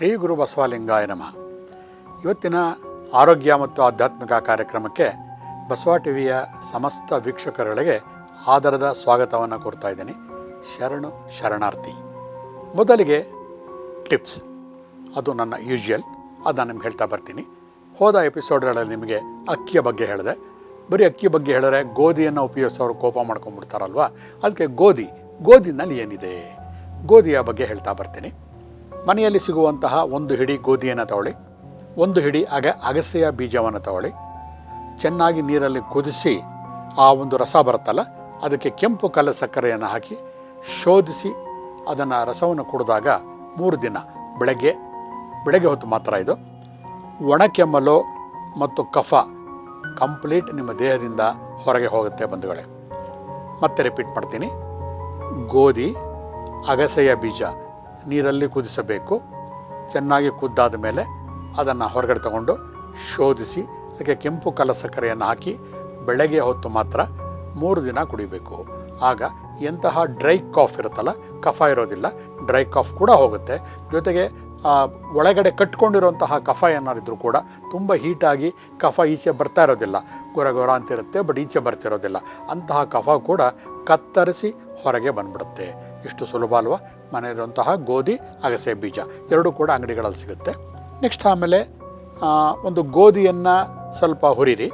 ಶ್ರೀ ಗುರು ಬಸವಲಿಂಗಾಯ ನಮಃ. ಇವತ್ತಿನ ಆರೋಗ್ಯ ಮತ್ತು ಆಧ್ಯಾತ್ಮಿಕ ಕಾರ್ಯಕ್ರಮಕ್ಕೆ ಬಸವ ಟಿವಿಯ ಸಮಸ್ತ ವೀಕ್ಷಕರೊಳಗೆ ಆದರದ ಸ್ವಾಗತವನ್ನು ಕೋರ್ತಾ ಇದ್ದೀನಿ. ಶರಣು, ಶರಣಾರ್ಥಿ. ಮೊದಲಿಗೆ ಟಿಪ್ಸ್. ಅದು ನನ್ನ ಯೂಶುವಲ್, ಅದನ್ನು ನಿಮ್ಗೆ ಹೇಳ್ತಾ ಬರ್ತೀನಿ. ಹೋದ ಎಪಿಸೋಡ್ಗಳಲ್ಲಿ ನಿಮಗೆ ಅಕ್ಕಿಯ ಬಗ್ಗೆ ಹೇಳಿದೆ. ಬರೀ ಅಕ್ಕಿ ಬಗ್ಗೆ ಹೇಳಿದ್ರೆ ಗೋಧಿಯನ್ನು ಉಪಯೋಗಿಸೋರು ಕೋಪ ಮಾಡ್ಕೊಂಡ್ಬಿಡ್ತಾರಲ್ವ? ಅದಕ್ಕೆ ಗೋಧಿ, ಗೋಧಿನಲ್ಲಿ ಏನಿದೆ? ಗೋಧಿಯ ಬಗ್ಗೆ ಹೇಳ್ತಾ ಬರ್ತೀನಿ. ಮನೆಯಲ್ಲಿ ಸಿಗುವಂತಹ ಒಂದು ಹಿಡಿ ಗೋಧಿಯನ್ನು ತಗೊಳ್ಳಿ. ಒಂದು ಹಿಡಿ ಅಗ, ಅಗಸೆಯ ಬೀಜವನ್ನು ತಗೊಳ್ಳಿ. ಚೆನ್ನಾಗಿ ನೀರಲ್ಲಿ ಕುದಿಸಿ ಆ ಒಂದು ರಸ ಬರುತ್ತಲ್ಲ, ಅದಕ್ಕೆ ಕೆಂಪು ಕಲ್ಲ ಸಕ್ಕರೆಯನ್ನು ಹಾಕಿ ಶೋಧಿಸಿ ಅದನ್ನು ರಸವನ್ನು ಕುಡಿದಾಗ ಮೂರು ದಿನ. ಬೆಳಗ್ಗೆ ಬೆಳಗ್ಗೆ ಹೊತ್ತು ಮಾತ್ರ ಇದು. ಒಣಕೆಮ್ಮಲು ಮತ್ತು ಕಫ ಕಂಪ್ಲೀಟ್ ನಿಮ್ಮ ದೇಹದಿಂದ ಹೊರಗೆ ಹೋಗುತ್ತೆ ಬಂಧುಗಳೇ. ಮತ್ತೆ ರಿಪೀಟ್ ಮಾಡ್ತೀನಿ. ಗೋಧಿ, ಅಗಸೆಯ ಬೀಜ. ನೀರಲ್ಲಿ ಕುದಿಸಬೇಕು. ಚೆನ್ನಾಗಿ ಕುದ್ದಾದ ಮೇಲೆ ಅದನ್ನು ಹೊರಗಡೆ ತಗೊಂಡು ಶೋಧಿಸಿ, ಅದಕ್ಕೆ ಕೆಂಪು ಕಲ ಸಕ್ಕರೆಯನ್ನು ಹಾಕಿ ಬೆಳಗ್ಗೆ ಹೊತ್ತು ಮಾತ್ರ ಮೂರು ದಿನ ಕುಡಿಬೇಕು. ಆಗ ಎಂತಹ ಡ್ರೈ ಕಾಫ್ ಇರುತ್ತಲ್ಲ, ಕಫ ಇರೋದಿಲ್ಲ, ಡ್ರೈ ಕಾಫ್ ಕೂಡ ಹೋಗುತ್ತೆ. ಜೊತೆಗೆ ಒಳಗಡೆ ಕಟ್ಕೊಂಡಿರುವಂತಹ ಕಫ ಏನಾರಿದ್ರು ಕೂಡ ತುಂಬ ಹೀಟಾಗಿ ಕಫ ಈಚೆ ಬರ್ತಾ ಇರೋದಿಲ್ಲ. ಗೊರ ಗೊರ ಅಂತಿರುತ್ತೆ ಬಟ್ ಈಚೆ ಬರ್ತಿರೋದಿಲ್ಲ. ಅಂತಹ ಕಫ ಕೂಡ ಕತ್ತರಿಸಿ ಹೊರಗೆ ಬಂದ್ಬಿಡುತ್ತೆ. ಇಷ್ಟು ಸುಲಭ ಅಲ್ವಾ? ಮನೆಯಲ್ಲಿರುವಂತಹ ಗೋಧಿ, ಅಗಸೆ ಬೀಜ. ಎರಡೂ ಕೂಡ ಅಂಗಡಿಗಳಲ್ಲಿ ಸಿಗುತ್ತೆ. ನೆಕ್ಸ್ಟ್ ಆಮೇಲೆ ಒಂದು ಗೋಧಿಯನ್ನು ಸ್ವಲ್ಪ ಹುರಿರಿ.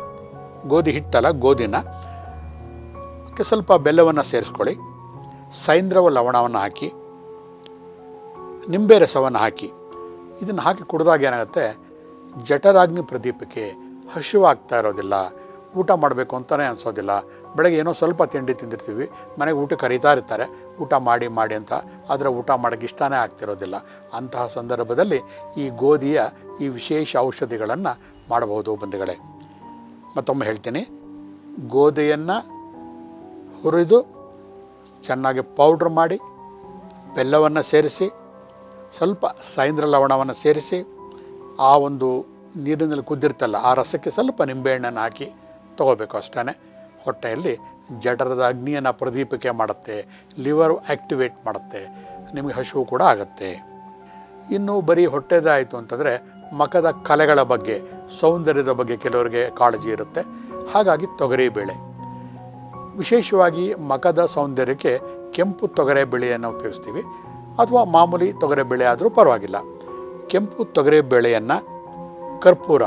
ಗೋಧಿ ಹಿಟ್ಟಲ್ಲ, ಗೋಧಿನ. ಸ್ವಲ್ಪ ಬೆಲ್ಲವನ್ನು ಸೇರಿಸ್ಕೊಳ್ಳಿ. ಸೈಂದ್ರವ ಲವಣವನ್ನು ಹಾಕಿ. ನಿಂಬೆ ರಸವನ್ನು ಹಾಕಿ. ಇದನ್ನು ಹಾಕಿ ಕುಡಿದಾಗ ಏನಾಗುತ್ತೆ? ಜಠರಾಗ್ನಿ ಪ್ರದೀಪಕ್ಕೆ ಹಸಿವಾಗ್ತಾ ಇರೋದಿಲ್ಲ. ಊಟ ಮಾಡಬೇಕು ಅಂತಲೇ ಅನಿಸೋದಿಲ್ಲ. ಬೆಳಗ್ಗೆ ಏನೋ ಸ್ವಲ್ಪ ತಿಂಡಿ ತಿಂದಿರ್ತೀವಿ, ಮನೆಗೆ ಊಟ ಕರೀತಾ ಇರ್ತಾರೆ. ಊಟ ಮಾಡಿ ಮಾಡಿ ಅಂತ. ಆದರೆ ಊಟ ಮಾಡೋಕ್ಕೆ ಇಷ್ಟನೇ ಆಗ್ತಿರೋದಿಲ್ಲ. ಅಂತಹ ಸಂದರ್ಭದಲ್ಲಿ ಈ ಗೋಧಿಯ ಈ ವಿಶೇಷ ಔಷಧಿಗಳನ್ನು ಮಾಡಬಹುದು ಬಂಧುಗಳೇ. ಮತ್ತೊಮ್ಮೆ ಹೇಳ್ತೀನಿ. ಗೋಧಿಯನ್ನು ಹುರಿದು ಚೆನ್ನಾಗಿ ಪೌಡ್ರ್ ಮಾಡಿ, ಬೆಲ್ಲವನ್ನು ಸೇರಿಸಿ, ಸ್ವಲ್ಪ ಸೈಂದ್ರ ಲವಣವನ್ನು ಸೇರಿಸಿ, ಆ ಒಂದು ನೀರಿನಲ್ಲಿ ಕುದ್ದಿರ್ತಲ್ಲ, ಆ ರಸಕ್ಕೆ ಸ್ವಲ್ಪ ನಿಂಬೆಹಣ್ಣನ್ನು ಹಾಕಿ ತಗೋಬೇಕು ಅಷ್ಟೇ ಹೊಟ್ಟೆಯಲ್ಲಿ ಜಠರದ ಅಗ್ನಿಯನ್ನು ಪ್ರದೀಪಿಕೆ ಮಾಡುತ್ತೆ, ಲಿವರ್ ಆ್ಯಕ್ಟಿವೇಟ್ ಮಾಡುತ್ತೆ, ನಿಮಗೆ ಹಸಿವು ಕೂಡ ಆಗುತ್ತೆ. ಇನ್ನು ಬರೀ ಹೊಟ್ಟೆದಾಯಿತು ಅಂತಂದರೆ ಮಖದ ಕಲೆಗಳ ಬಗ್ಗೆ, ಸೌಂದರ್ಯದ ಬಗ್ಗೆ ಕೆಲವರಿಗೆ ಕಾಳಜಿ ಇರುತ್ತೆ. ಹಾಗಾಗಿ ತೊಗರಿಬೇಳೆ ವಿಶೇಷವಾಗಿ ಮಖದ ಸೌಂದರ್ಯಕ್ಕೆ ಕೆಂಪು ತೊಗರೆ ಬೇಳೆಯನ್ನು ಉಪಯೋಗಿಸ್ತೀವಿ. ಅಥವಾ ಮಾಮೂಲಿ ತೊಗರೆ ಬೆಳೆ ಆದರೂ ಪರವಾಗಿಲ್ಲ. ಕೆಂಪು ತೊಗರೆ ಬೇಳೆಯನ್ನು ಕರ್ಪೂರ,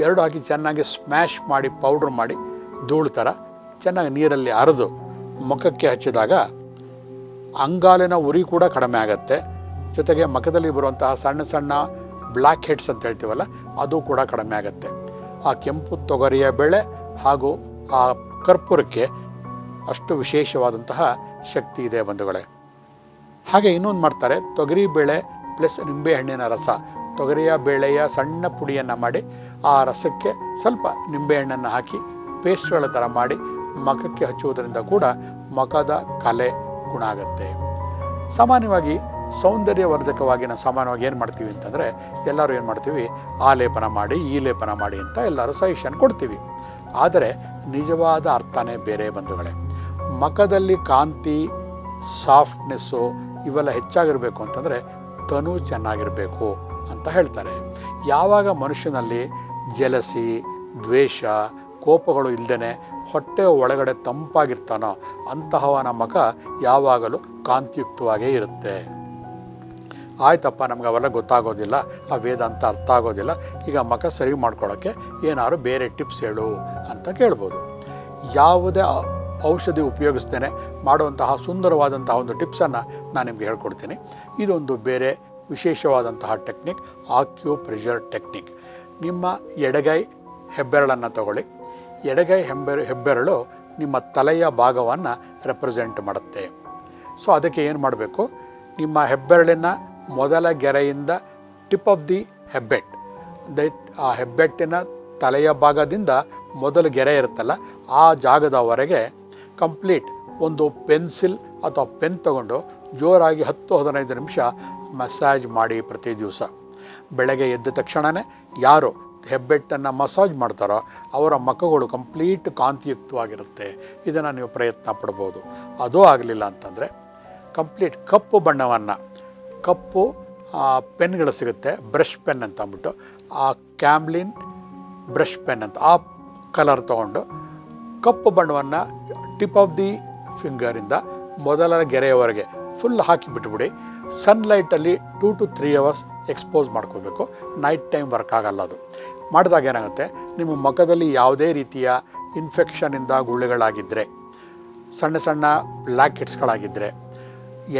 ಎರಡು ಹಾಕಿ ಚೆನ್ನಾಗಿ ಸ್ಮ್ಯಾಶ್ ಮಾಡಿ ಪೌಡ್ರ್ ಮಾಡಿ, ಧೂಳು ಥರ ಚೆನ್ನಾಗಿ ನೀರಲ್ಲಿ ಅರೆದು ಮುಖಕ್ಕೆ ಹಚ್ಚಿದಾಗ ಅಂಗಾಲಿನ ಉರಿ ಕೂಡ ಕಡಿಮೆ ಆಗುತ್ತೆ. ಜೊತೆಗೆ ಮುಖದಲ್ಲಿ ಬರುವಂತಹ ಸಣ್ಣ ಸಣ್ಣ ಬ್ಲ್ಯಾಕ್ ಹೆಡ್ಸ್ ಅಂತ ಹೇಳ್ತೀವಲ್ಲ, ಅದು ಕೂಡ ಕಡಿಮೆ ಆಗುತ್ತೆ. ಆ ಕೆಂಪು ತೊಗರಿಯ ಬೆಳೆ ಹಾಗೂ ಆ ಕರ್ಪೂರಕ್ಕೆ ಅಷ್ಟು ವಿಶೇಷವಾದಂತಹ ಶಕ್ತಿ ಇದೆ ಬಂಧುಗಳೇ. ಹಾಗೆ ಇನ್ನೊಂದು ಮಾಡ್ತಾರೆ, ತೊಗರಿ ಬೇಳೆ ಪ್ಲಸ್ ನಿಂಬೆಹಣ್ಣಿನ ರಸ. ತೊಗರಿಯ ಬೇಳೆಯ ಸಣ್ಣ ಪುಡಿಯನ್ನು ಮಾಡಿ ಆ ರಸಕ್ಕೆ ಸ್ವಲ್ಪ ನಿಂಬೆಹಣ್ಣನ್ನು ಹಾಕಿ ಪೇಸ್ಟ್ಗಳ ಥರ ಮಾಡಿ ಮುಖಕ್ಕೆ ಹಚ್ಚುವುದರಿಂದ ಕೂಡ ಮಖದ ಕಲೆ ಗುಣ ಆಗುತ್ತೆ. ಸಾಮಾನ್ಯವಾಗಿ ಸೌಂದರ್ಯವರ್ಧಕವಾಗಿ ನಾವು ಸಾಮಾನ್ಯವಾಗಿ ಏನು ಮಾಡ್ತೀವಿ ಅಂತಂದರೆ ಎಲ್ಲರೂ ಏನು ಮಾಡ್ತೀವಿ ಆ ಲೇಪನ ಮಾಡಿ ಈ ಲೇಪನ ಮಾಡಿ ಅಂತ ಎಲ್ಲರೂ ಸಜೆಷನ್ ಕೊಡ್ತೀವಿ. ಆದರೆ ನಿಜವಾದ ಅರ್ಥನೇ ಬೇರೆ ಬಂಧುಗಳೇ. ಮಖದಲ್ಲಿ ಕಾಂತಿ ಸಾಫ್ಟ್ನೆಸ್ಸು ಇವೆಲ್ಲ ಹೆಚ್ಚಾಗಿರಬೇಕು ಅಂತಂದರೆ ತನು ಚೆನ್ನಾಗಿರಬೇಕು ಅಂತ ಹೇಳ್ತಾರೆ. ಯಾವಾಗ ಮನುಷ್ಯನಲ್ಲಿ ಜಲಸಿ, ದ್ವೇಷ, ಕೋಪಗಳು ಇಲ್ಲದೇ ಹೊಟ್ಟೆ ಒಳಗಡೆ ತಂಪಾಗಿರ್ತಾನೋ, ಅಂತಹವನ ಮಗ ಯಾವಾಗಲೂ ಕಾಂತಿಯುಕ್ತವಾಗೇ ಇರುತ್ತೆ. ಆಯ್ತಪ್ಪ ನಮ್ಗೆ ಅವೆಲ್ಲ ಗೊತ್ತಾಗೋದಿಲ್ಲ, ಆ ವೇದ ಅಂತ ಅರ್ಥ ಆಗೋದಿಲ್ಲ, ಈಗ ಮಗ ಸರಿ ಮಾಡ್ಕೊಳ್ಳೋಕ್ಕೆ ಏನಾದ್ರು ಬೇರೆ ಟಿಪ್ಸ್ ಹೇಳು ಅಂತ ಕೇಳ್ಬೋದು. ಯಾವುದೇ ಔಷಧಿ ಉಪಯೋಗಿಸ್ತೇನೆ, ಮಾಡುವಂತಹ ಸುಂದರವಾದಂತಹ ಒಂದು ಟಿಪ್ಸನ್ನು ನಾನು ನಿಮಗೆ ಹೇಳ್ಕೊಡ್ತೀನಿ. ಇದೊಂದು ಬೇರೆ ವಿಶೇಷವಾದಂತಹ ಟೆಕ್ನಿಕ್, ಆಕ್ಯೂ ಪ್ರೆಷರ್ ಟೆಕ್ನಿಕ್. ನಿಮ್ಮ ಎಡಗೈ ಹೆಬ್ಬೆರಳನ್ನು ತಗೊಳ್ಳಿ. ಎಡಗೈ ಹೆಬ್ಬೆರ ಹೆಬ್ಬೆರಳು ನಿಮ್ಮ ತಲೆಯ ಭಾಗವನ್ನು ರೆಪ್ರೆಸೆಂಟ್ ಮಾಡುತ್ತೆ. ಸೊ ಅದಕ್ಕೆ ಏನು ಮಾಡಬೇಕು? ನಿಮ್ಮ ಹೆಬ್ಬೆರಳಿನ ಮೊದಲ ಗೆರೆಯಿಂದ ಟಿಪ್ ಆಫ್ ದಿ ಹೆಬ್ಬೆಟ್ ದಟ್ ಆ ಹೆಬ್ಬೆಟ್ಟಿನ ತಲೆಯ ಭಾಗದಿಂದ ಮೊದಲು ಗೆರೆ ಇರುತ್ತಲ್ಲ, ಆ ಜಾಗದವರೆಗೆ ಕಂಪ್ಲೀಟ್ ಒಂದು ಪೆನ್ಸಿಲ್ ಅಥವಾ ಪೆನ್ ತಗೊಂಡು ಜೋರಾಗಿ ಹತ್ತು ಹದಿನೈದು ನಿಮಿಷ ಮಸಾಜ್ ಮಾಡಿ ಪ್ರತಿ ದಿವಸ. ಬೆಳಗ್ಗೆ ಎದ್ದ ತಕ್ಷಣವೇ ಯಾರು ಹೆಬ್ಬೆಟ್ಟನ್ನು ಮಸಾಜ್ ಮಾಡ್ತಾರೋ ಅವರ ಮುಖಗಳು ಕಂಪ್ಲೀಟ್ ಕಾಂತಿಯುಕ್ತವಾಗಿರುತ್ತೆ. ಇದನ್ನು ನೀವು ಪ್ರಯತ್ನ ಪಡ್ಬೋದು. ಅದೂ ಆಗಲಿಲ್ಲ ಅಂತಂದರೆ ಕಂಪ್ಲೀಟ್ ಕಪ್ಪು ಬಣ್ಣವನ್ನು, ಕಪ್ಪು ಪೆನ್ಗಳು ಸಿಗುತ್ತೆ, ಬ್ರಷ್ ಪೆನ್ ಅಂತ ಅಂದ್ಬಿಟ್ಟು, ಆ ಕ್ಯಾಮ್ಲಿನ್ ಬ್ರಷ್ ಪೆನ್ ಅಂತ, ಆ ಕಲರ್ ತೊಗೊಂಡು ಕಪ್ಪು ಬಣ್ಣವನ್ನು ಟಿಪ್ ಆಫ್ ದಿ ಫಿಂಗರಿಂದ ಮೊದಲ ಗೆರೆಯವರೆಗೆ ಫುಲ್ ಹಾಕಿ ಬಿಟ್ಬಿಡಿ. ಸನ್ಲೈಟಲ್ಲಿ two to three hours expose ಮಾಡ್ಕೋಬೇಕು ನೈಟ್ ಟೈಮ್ ವರ್ಕ್ ಆಗಲ್ಲ ಅದು. ಮಾಡಿದಾಗ ಏನಾಗುತ್ತೆ? ನಿಮ್ಮ ಮುಖದಲ್ಲಿ ಯಾವುದೇ ರೀತಿಯ ಇನ್ಫೆಕ್ಷನಿಂದ ಗುಳ್ಳೆಗಳಾಗಿದ್ದರೆ ಸಣ್ಣ ಸಣ್ಣ ಬ್ಲ್ಯಾಕ್ ಹೆಡ್ಸ್ಗಳಾಗಿದ್ದರೆ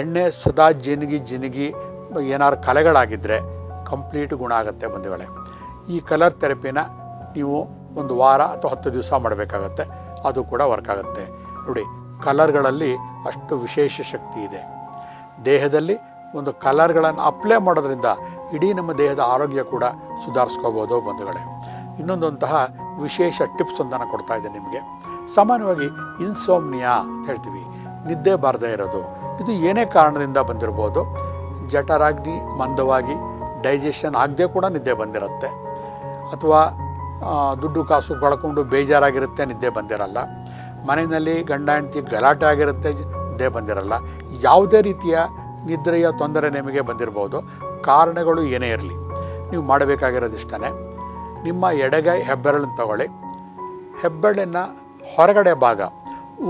ಎಣ್ಣೆ ಸದಾ ಜಿನಗಿ ಜಿನಗಿ ಏನಾದ್ರು ಕಲೆಗಳಾಗಿದ್ದರೆ ಕಂಪ್ಲೀಟ್ ಗುಣ ಆಗುತ್ತೆ ಬಂಧುಗಳೇ. ಈ ಕಲರ್ ಥೆರಪಿನ ನೀವು ಒಂದು ವಾರ ಅಥವಾ ಹತ್ತು ದಿವಸ ಮಾಡಬೇಕಾಗತ್ತೆ. ಅದು ಕೂಡ ವರ್ಕ್ ಆಗುತ್ತೆ. ನೋಡಿ ಕಲರ್ಗಳಲ್ಲಿ ಅಷ್ಟು ವಿಶೇಷ ಶಕ್ತಿ ಇದೆ. ದೇಹದಲ್ಲಿ ಒಂದು ಕಲರ್ಗಳನ್ನು ಅಪ್ಲೈ ಮಾಡೋದ್ರಿಂದ ಇಡೀ ನಮ್ಮ ದೇಹದ ಆರೋಗ್ಯ ಕೂಡ ಸುಧಾರಿಸ್ಕೋಬೋದು ಬಂಧುಗಳೇ. ಇನ್ನೊಂದಂತಹ ವಿಶೇಷ ಟಿಪ್ಸ್ ಅಂತ ನಾನು ಕೊಡ್ತಾ ಇದ್ದೆ ನಿಮಗೆ. ಸಾಮಾನ್ಯವಾಗಿ ಇನ್ಸೋಮ್ನಿಯಾ ಅಂತ ಹೇಳ್ತೀವಿ. ನಿದ್ದೆ ಬಾರದೇ ಇರೋದು. ಇದು ಏನೇ ಕಾರಣದಿಂದ ಬಂದಿರ್ಬೋದು. ಜಠರಾಗ್ನಿ, ಮಂದವಾಗಿ ಡೈಜೆಷನ್ ಆಗದೆ ಕೂಡ ನಿದ್ದೆ ಬಂದಿರುತ್ತೆ. ಅಥವಾ ದುಡ್ಡು ಕಾಸು ಕಳ್ಕೊಂಡು ಬೇಜಾರಾಗಿರುತ್ತೆ, ನಿದ್ದೆ ಬಂದಿರಲ್ಲ. ಮನೆಯಲ್ಲಿ ಗಂಡ, ಹೆಂಡತಿ ಗಲಾಟೆ ಆಗಿರುತ್ತೆ, ನಿದ್ದೆ ಬಂದಿರಲ್ಲ. ಯಾವುದೇ ರೀತಿಯ ನಿದ್ರೆಯ ತೊಂದರೆ ನಿಮಗೆ ಬಂದಿರ್ಬೋದು. ಕಾರಣಗಳು ಏನೇ ಇರಲಿ, ನೀವು ಮಾಡಬೇಕಾಗಿರೋದಿಷ್ಟೇ ನಿಮ್ಮ ಎಡಗೈ ಹೆಬ್ಬೆರಳನ್ನು ತಗೊಳ್ಳಿ. ಹೆಬ್ಬೆರಳಿನ ಹೊರಗಡೆ ಭಾಗ,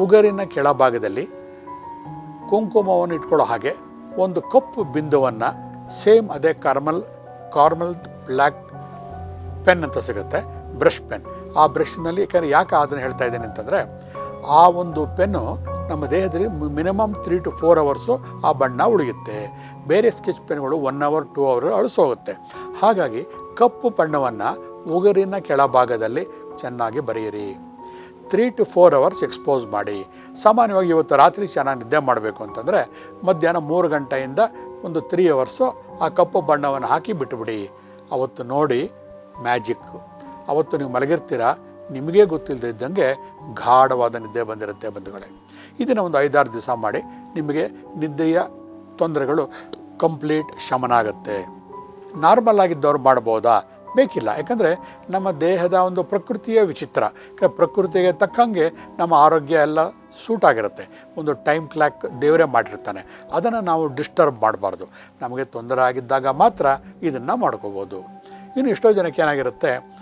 ಉಗರಿನ ಕೆಳಭಾಗದಲ್ಲಿ ಕುಂಕುಮವನ್ನು ಇಟ್ಕೊಳ್ಳೋ ಹಾಗೆ ಒಂದು ಕಪ್ಪು ಬಿಂದುವನ್ನು ಸೇಮ್ ಅದೇ ಕಾರ್ಮಲ್ ಕಾರ್ಮಲ್ ಬ್ಲ್ಯಾಕ್ ಪೆನ್ ಅಂತ ಸಿಗುತ್ತೆ, ಬ್ರಷ್ ಪೆನ್. ಆ ಬ್ರಷ್ನಲ್ಲಿ ಯಾಕೆ ಅದನ್ನು ಹೇಳ್ತಾ ಇದ್ದೀನಿ ಅಂತಂದರೆ, ಆ ಒಂದು ಪೆನ್ನು ನಮ್ಮ ದೇಹದಲ್ಲಿ minimum three to four hours ಆ ಬಣ್ಣ ಉಳಿಯುತ್ತೆ. ಬೇರೆ ಸ್ಕೆಚ್ ಪೆನ್ಗಳು ಒನ್ ಅವರ್ ಟೂ ಅವರ್ ಅಳಿಸೋಗುತ್ತೆ ಹಾಗಾಗಿ ಕಪ್ಪು ಬಣ್ಣವನ್ನು ಉಗುರಿನ ಕೆಳಭಾಗದಲ್ಲಿ ಚೆನ್ನಾಗಿ ಬರೆಯಿರಿ. Three to four hours expose ಮಾಡಿ. ಸಾಮಾನ್ಯವಾಗಿ ಇವತ್ತು ರಾತ್ರಿ ಚೆನ್ನಾಗಿ ನಿದ್ದೆ ಮಾಡಬೇಕು ಅಂತಂದರೆ ಮಧ್ಯಾಹ್ನ ಮೂರು ಗಂಟೆಯಿಂದ ಒಂದು ತ್ರೀ ಅವರ್ಸು ಆ ಕಪ್ಪು ಬಣ್ಣವನ್ನು ಹಾಕಿ ಬಿಟ್ಟುಬಿಡಿ ಅವತ್ತು ನೋಡಿ ಮ್ಯಾಜಿಕ್ಕು ಅವತ್ತು ನೀವು ಮಲಗಿರ್ತೀರ? ನಿಮಗೇ ಗೊತ್ತಿಲ್ಲದೆ ಇದ್ದಂಗೆ ಗಾಢವಾದ ನಿದ್ದೆ ಬಂದಿರುತ್ತೆ ಬಂಧುಗಳೇ. ಇದನ್ನು ಒಂದು ಐದಾರು ದಿವಸ ಮಾಡಿ ನಿಮಗೆ ನಿದ್ದೆಯ ತೊಂದರೆಗಳು ಕಂಪ್ಲೀಟ್ ಶಮನ ಆಗುತ್ತೆ ನಾರ್ಮಲ್ ಆಗಿದ್ದವ್ರು ಮಾಡ್ಬೋದಾ? ಬೇಕಿಲ್ಲ. ಯಾಕಂದರೆ ನಮ್ಮ ದೇಹದ ಒಂದು ಪ್ರಕೃತಿಯ ವಿಚಿತ್ರ. ಪ್ರಕೃತಿಗೆ ತಕ್ಕಂಗೆ ನಮ್ಮ ಆರೋಗ್ಯ ಎಲ್ಲ ಸೂಟ್ ಆಗಿರುತ್ತೆ ಒಂದು ಟೈಮ್ ಕ್ಲಾಕ್ ದೇವರೇ ಮಾಡಿರ್ತಾನೆ. ಅದನ್ನು ನಾವು ಡಿಸ್ಟರ್ಬ್ ಮಾಡಬಾರ್ದು. ನಮಗೆ ತೊಂದರೆ ಆಗಿದ್ದಾಗ ಮಾತ್ರ ಇದನ್ನು ಮಾಡ್ಕೋಬೋದು. ಇನ್ನು ಎಷ್ಟೋ ಜನಕ್ಕೆ ಏನಾಗಿರುತ್ತೆ?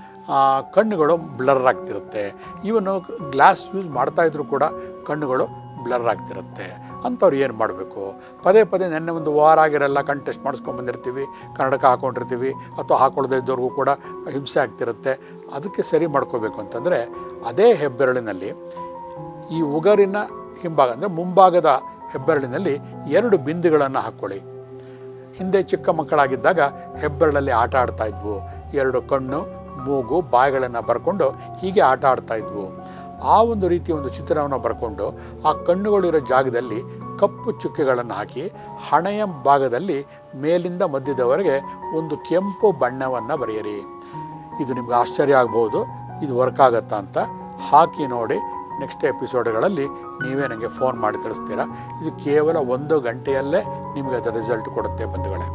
ಕಣ್ಣುಗಳು ಬ್ಲರ್ ಆಗ್ತಿರುತ್ತೆ. ಇವನು ಗ್ಲಾಸ್ ಯೂಸ್ ಮಾಡ್ತಾಯಿದ್ರು ಕೂಡ ಕಣ್ಣುಗಳು ಬ್ಲರ್ ಆಗ್ತಿರುತ್ತೆ. ಅಂಥವ್ರು ಏನು ಮಾಡಬೇಕು? ಪದೇ ಪದೇ ನೆನ್ನೆ ಒಂದು ವಾರ ಆಗಿರಲ್ಲ, ಕಣ್ ಟೆಸ್ಟ್ ಮಾಡಿಸ್ಕೊಂಬಂದಿರ್ತೀವಿ ಕನ್ನಡಕ ಹಾಕ್ಕೊಂಡಿರ್ತೀವಿ ಅಥವಾ ಹಾಕೊಳ್ಳದೇ ಇದ್ದವ್ರಿಗೂ ಕೂಡ ಹಿಂಸೆ ಆಗ್ತಿರುತ್ತೆ. ಅದಕ್ಕೆ ಸರಿ ಮಾಡ್ಕೋಬೇಕು ಅಂತಂದರೆ, ಅದೇ ಹೆಬ್ಬೆರಳಿನಲ್ಲಿ ಈ ಉಗರಿನ ಹಿಂಭಾಗ, ಅಂದರೆ ಮುಂಭಾಗದ ಹೆಬ್ಬೆರಳಿನಲ್ಲಿ ಎರಡು ಬಿಂದುಗಳನ್ನು ಹಾಕ್ಕೊಳ್ಳಿ ಹಿಂದೆ ಚಿಕ್ಕ ಮಕ್ಕಳಾಗಿದ್ದಾಗ ಹೆಬ್ಬೆರಳಲ್ಲಿ ಆಟ ಆಡ್ತಾಯಿದ್ವು ಎರಡು ಕಣ್ಣು ಮೂಗು ಬಾಯಿಗಳನ್ನು ಬರ್ಕೊಂಡು ಹೀಗೆ ಆಟ ಆಡ್ತಾ ಇದ್ವು. ಆ ಒಂದು ರೀತಿಯ ಒಂದು ಚಿತ್ರವನ್ನು ಬರ್ಕೊಂಡು ಆ ಕಣ್ಣುಗಳಿರೋ ಜಾಗದಲ್ಲಿ ಕಪ್ಪು ಚುಕ್ಕೆಗಳನ್ನು ಹಾಕಿ ಹಣೆಯ ಭಾಗದಲ್ಲಿ ಮೇಲಿಂದ ಮಧ್ಯದವರೆಗೆ ಒಂದು ಕೆಂಪು ಬಣ್ಣವನ್ನು ಬರೆಯಿರಿ. ಇದು ನಿಮ್ಗೆ ಆಶ್ಚರ್ಯ ಆಗ್ಬೋದು, ಇದು ವರ್ಕ್ ಆಗತ್ತಾ ಅಂತ. ಹಾಕಿ ನೋಡಿ ನೆಕ್ಸ್ಟ್ ಎಪಿಸೋಡ್ಗಳಲ್ಲಿ ನೀವೇ ನನಗೆ ಫೋನ್ ಮಾಡಿ ತಿಳಿಸ್ತೀರಾ. ಇದು ಕೇವಲ ಒಂದು ಗಂಟೆಯಲ್ಲೇ ನಿಮಗೆ ಅದರ ರಿಸಲ್ಟ್ ಕೊಡುತ್ತೆ ಬಂಧುಗಳೇ.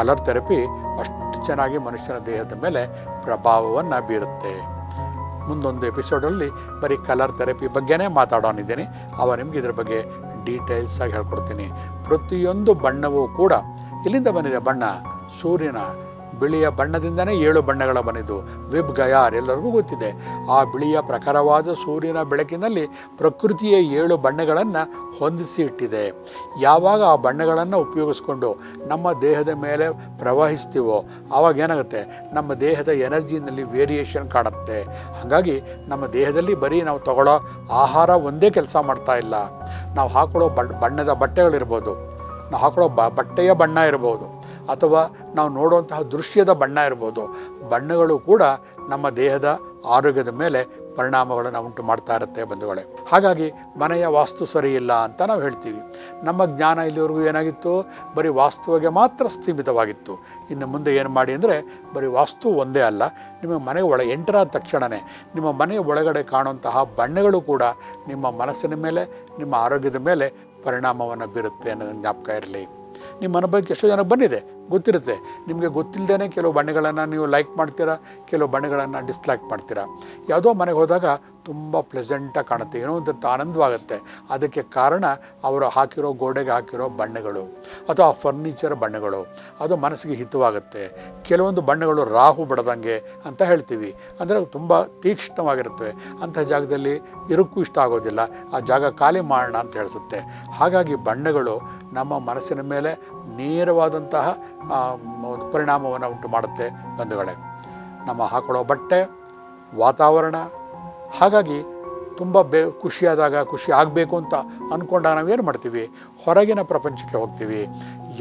ಕಲರ್ ಥೆರಪಿ ಅಷ್ಟು ಚೆನ್ನಾಗಿ ಮನುಷ್ಯನ ದೇಹದ ಮೇಲೆ ಪ್ರಭಾವವನ್ನು ಬೀರುತ್ತೆ. ಮುಂದೊಂದು ಎಪಿಸೋಡಲ್ಲಿ ಬರೀ ಕಲರ್ ಥೆರಪಿ ಬಗ್ಗೆನೇ ಮಾತಾಡೋನಿದ್ದೀನಿ ಅವ ನಿಮ್ಗೆ ಇದ್ರ ಬಗ್ಗೆ ಡೀಟೇಲ್ಸ್ ಆಗಿ ಹೇಳ್ಕೊಡ್ತೀನಿ. ಪ್ರತಿಯೊಂದು ಬಣ್ಣವೂ ಕೂಡ ಇಲ್ಲಿಂದ ಬಂದಿದೆ ಬಣ್ಣ, ಸೂರ್ಯನ ಬಿಳಿಯ ಬಣ್ಣದಿಂದನೇ ಏಳು ಬಣ್ಣಗಳ ಬಂದಿದ್ದು ವಿಬ್ ಗಯಾರ್ ಎಲ್ಲರಿಗೂ ಗೊತ್ತಿದೆ. ಆ ಬಿಳಿಯ ಪ್ರಖರವಾದ ಸೂರ್ಯನ ಬೆಳಕಿನಲ್ಲಿ ಪ್ರಕೃತಿಯ ಏಳು ಬಣ್ಣಗಳನ್ನು ಹೊಂದಿಸಿ ಇಟ್ಟಿದೆ ಯಾವಾಗ ಆ ಬಣ್ಣಗಳನ್ನು ಉಪಯೋಗಿಸ್ಕೊಂಡು ನಮ್ಮ ದೇಹದ ಮೇಲೆ ಪ್ರವಹಿಸ್ತೀವೋ ಆವಾಗ ಏನಾಗುತ್ತೆ? ನಮ್ಮ ದೇಹದ ಎನರ್ಜಿನಲ್ಲಿ ವೇರಿಯೇಷನ್ ಕಾಣುತ್ತೆ. ಹಾಗಾಗಿ ನಮ್ಮ ದೇಹದಲ್ಲಿ ಬರೀ ನಾವು ತಗೊಳ್ಳೋ ಆಹಾರ ಒಂದೇ ಕೆಲಸ ಮಾಡ್ತಾ ಇಲ್ಲ. ನಾವು ಹಾಕೊಳ್ಳೋ ಬಣ್ಣದ ಬಟ್ಟೆಗಳಿರ್ಬೋದು. ನಾವು ಹಾಕೊಳ್ಳೋ ಬಟ್ಟೆಯ ಬಣ್ಣ ಇರ್ಬೋದು. ಅಥವಾ ನಾವು ನೋಡುವಂತಹ ದೃಶ್ಯದ ಬಣ್ಣ ಇರ್ಬೋದು, ಬಣ್ಣಗಳು ಕೂಡ ನಮ್ಮ ದೇಹದ ಆರೋಗ್ಯದ ಮೇಲೆ ಪರಿಣಾಮಗಳನ್ನು ಉಂಟು ಮಾಡ್ತಾ ಇರುತ್ತೆ ಬಂಧುಗಳೇ. ಹಾಗಾಗಿ ಮನೆಯ ವಾಸ್ತು ಸರಿ ಇಲ್ಲ ಅಂತ ನಾವು ಹೇಳ್ತೀವಿ. ನಮ್ಮ ಜ್ಞಾನ ಇಲ್ಲಿವರೆಗೂ ಏನಾಗಿತ್ತು? ಬರೀ ವಾಸ್ತುವಿಗೆ ಮಾತ್ರ ಸ್ಥೀಮಿತವಾಗಿತ್ತು. ಇನ್ನು ಮುಂದೆ ಏನು ಮಾಡಿ ಅಂದರೆ ಬರೀ ವಾಸ್ತು ಒಂದೇ ಅಲ್ಲ, ನಿಮ್ಮ ಮನೆ ಒಳ ಎಂಟರಾದ ತಕ್ಷಣವೇ ನಿಮ್ಮ ಮನೆಯ ಒಳಗಡೆ ಕಾಣುವಂತಹ ಬಣ್ಣಗಳು ಕೂಡ ನಿಮ್ಮ ಮನಸ್ಸಿನ ಮೇಲೆ, ನಿಮ್ಮ ಆರೋಗ್ಯದ ಮೇಲೆ ಪರಿಣಾಮವನ್ನು ಬೀರುತ್ತೆ ಅನ್ನೋದನ್ನು ಜ್ಞಾಪಕ ಇರಲಿ. ನಿಮ್ಮ ಅನುಭವಕ್ಕೆ ಎಷ್ಟೋ ಜನಕ್ಕೆ ಬಂದಿದೆ. ಗೊತ್ತಿರುತ್ತೆ. ನಿಮಗೆ ಗೊತ್ತಿಲ್ಲದೇ ಕೆಲವು ಬಣ್ಣಗಳನ್ನು ನೀವು ಲೈಕ್ ಮಾಡ್ತೀರಾ, ಕೆಲವು ಬಣ್ಣಗಳನ್ನು ಡಿಸ್ಲೈಕ್ ಮಾಡ್ತೀರಾ. ಯಾವುದೋ ಮನೆಗೆ ಹೋದಾಗ ತುಂಬ ಪ್ಲೆಸೆಂಟಾಗಿ ಕಾಣುತ್ತೆ. ಏನೋ ಒಂದು ಆನಂದವಾಗುತ್ತೆ. ಅದಕ್ಕೆ ಕಾರಣ ಅವರು ಹಾಕಿರೋ ಗೋಡೆಗೆ ಹಾಕಿರೋ ಬಣ್ಣಗಳು. ಅಥವಾ ಫರ್ನಿಚರ್ ಬಣ್ಣಗಳು. ಅದು ಮನಸ್ಸಿಗೆ ಹಿತವಾಗುತ್ತೆ. ಕೆಲವೊಂದು ಬಣ್ಣಗಳು ರಾಹು ಬಡದಂಗೆ ಅಂತ ಹೇಳ್ತೀವಿ. ಅಂದರೆ ತುಂಬ ತೀಕ್ಷ್ಣವಾಗಿರುತ್ತವೆ ಅಂಥ ಜಾಗದಲ್ಲಿ ಇರೋಕ್ಕೂ ಇಷ್ಟ ಆಗೋದಿಲ್ಲ. ಆ ಜಾಗ ಖಾಲಿ ಮಾಡೋಣ ಅಂತ ಹೇಳಿಸುತ್ತೆ. ಹಾಗಾಗಿ ಬಣ್ಣಗಳು ನಮ್ಮ ಮನಸ್ಸಿನ ಮೇಲೆ ನೇರವಾದಂತಹ ಒಂದು ಪರಿಣಾಮವನ್ನು ಉಂಟು ಮಾಡುತ್ತೆ ಬಂಧುಗಳೇ. ನಮ್ಮ ಹಾಕೊಳ್ಳೋ ಬಟ್ಟೆ, ವಾತಾವರಣ, ಹಾಗಾಗಿ ತುಂಬ ಬೇ ಖುಷಿಯಾದಾಗ ಖುಷಿ ಆಗಬೇಕು ಅಂತ ಅಂದ್ಕೊಂಡಾಗ ಏನು ಮಾಡ್ತೀವಿ? ಹೊರಗಿನ ಪ್ರಪಂಚಕ್ಕೆ ಹೋಗ್ತೀವಿ.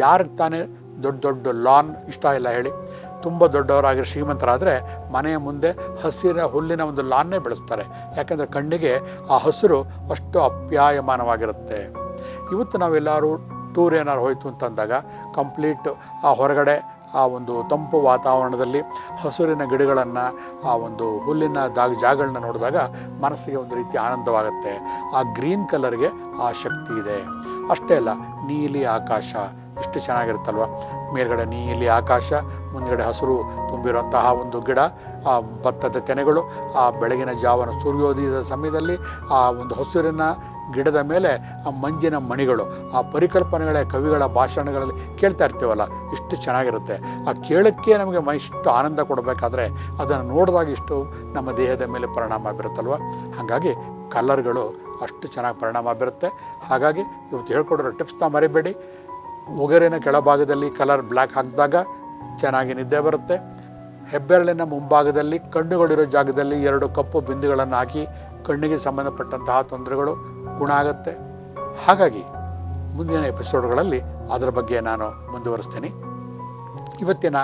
ಯಾರಿಗೆ ತಾನೇ ದೊಡ್ಡ ದೊಡ್ಡ ಲಾನ್ ಇಷ್ಟ ಇಲ್ಲ ಹೇಳಿ, ತುಂಬ ದೊಡ್ಡವರಾಗಿ ಶ್ರೀಮಂತರಾದರೆ ಮನೆಯ ಮುಂದೆ ಹಸಿರಿನ ಹುಲ್ಲಿನ ಒಂದು ಲಾನ್ನೇ ಬೆಳೆಸ್ತಾರೆ. ಯಾಕೆಂದರೆ ಕಣ್ಣಿಗೆ ಆ ಹಸಿರು ಅಷ್ಟು ಅಪ್ಯಾಯಮಾನವಾಗಿರುತ್ತೆ. ಇವತ್ತು ನಾವೆಲ್ಲರೂ ಟೂರ್ ಏನಾರು ಹೋಯ್ತು ಅಂತಂದಾಗ ಕಂಪ್ಲೀಟ್ ಆ ಹೊರಗಡೆ ಆ ಒಂದು ತಂಪು ವಾತಾವರಣದಲ್ಲಿ ಹಸುರಿನ ಗಿಡಗಳನ್ನು, ಆ ಒಂದು ಹುಲ್ಲಿನ ದಾಗ ಜಾಗಗಳನ್ನ ನೋಡಿದಾಗ ಮನಸ್ಸಿಗೆ ಒಂದು ರೀತಿ ಆನಂದವಾಗುತ್ತೆ. ಆ ಗ್ರೀನ್ ಕಲರ್ಗೆ ಆ ಶಕ್ತಿ ಇದೆ. ಅಷ್ಟೇ ಅಲ್ಲ, ನೀಲಿ ಆಕಾಶ ಎಷ್ಟು ಚೆನ್ನಾಗಿರುತ್ತಲ್ವ? ಮೇಲ್ಗಡೆ ನೀಲಿ ಆಕಾಶ, ಮುಂದ್ಗಡೆ ಹಸಿರು ತುಂಬಿರುವಂತಹ ಒಂದು ಗಿಡ, ಆ ಭತ್ತದ ತೆನೆಗಳು, ಆ ಬೆಳಗಿನ ಜಾವನ ಸೂರ್ಯೋದಯದ ಸಮಯದಲ್ಲಿ ಆ ಒಂದು ಹಸಿರಿನ ಗಿಡದ ಮೇಲೆ ಆ ಮಂಜಿನ ಮಣಿಗಳು, ಆ ಪರಿಕಲ್ಪನೆಗಳ ಕವಿಗಳ ಭಾಷಣಗಳಲ್ಲಿ ಕೇಳ್ತಾ ಇರ್ತೀವಲ್ಲ, ಇಷ್ಟು ಚೆನ್ನಾಗಿರುತ್ತೆ. ಆ ಕೇಳಕ್ಕೆ ನಮಗೆ ಇಷ್ಟು ಆನಂದ ಕೊಡಬೇಕಾದ್ರೆ ಅದನ್ನು ನೋಡಿದಾಗ ಇಷ್ಟು ನಮ್ಮ ದೇಹದ ಮೇಲೆ ಪರಿಣಾಮ ಬೀರುತ್ತಲ್ವ? ಹಾಗಾಗಿ ಕಲರ್ಗಳು ಅಷ್ಟು ಚೆನ್ನಾಗಿ ಪರಿಣಾಮ ಬೀರುತ್ತೆ. ಹಾಗಾಗಿ ಇವತ್ತು ಹೇಳ್ಕೊಡೋ ಟಿಪ್ಸ್ನ ಮರಿಬೇಡಿ. ಉಗುರಿನ ಕೆಳಭಾಗದಲ್ಲಿ ಕಲರ್ ಬ್ಲ್ಯಾಕ್ ಹಾಕಿದಾಗ ಚೆನ್ನಾಗಿ ನಿದ್ದೆ ಬರುತ್ತೆ. ಹೆಬ್ಬೆರಳಿನ ಮುಂಭಾಗದಲ್ಲಿ ಕಣ್ಣುಗಳಿರೋ ಜಾಗದಲ್ಲಿ ಎರಡು ಕಪ್ಪು ಬಿಂದುಗಳನ್ನು ಹಾಕಿ ಕಣ್ಣಿಗೆ ಸಂಬಂಧಪಟ್ಟಂತಹ ತೊಂದರೆಗಳು ಗುಣ ಆಗುತ್ತೆ. ಹಾಗಾಗಿ ಮುಂದಿನ ಎಪಿಸೋಡ್ಗಳಲ್ಲಿ ಅದರ ಬಗ್ಗೆ ನಾನು ಮುಂದುವರಿಸ್ತೀನಿ. ಇವತ್ತಿನ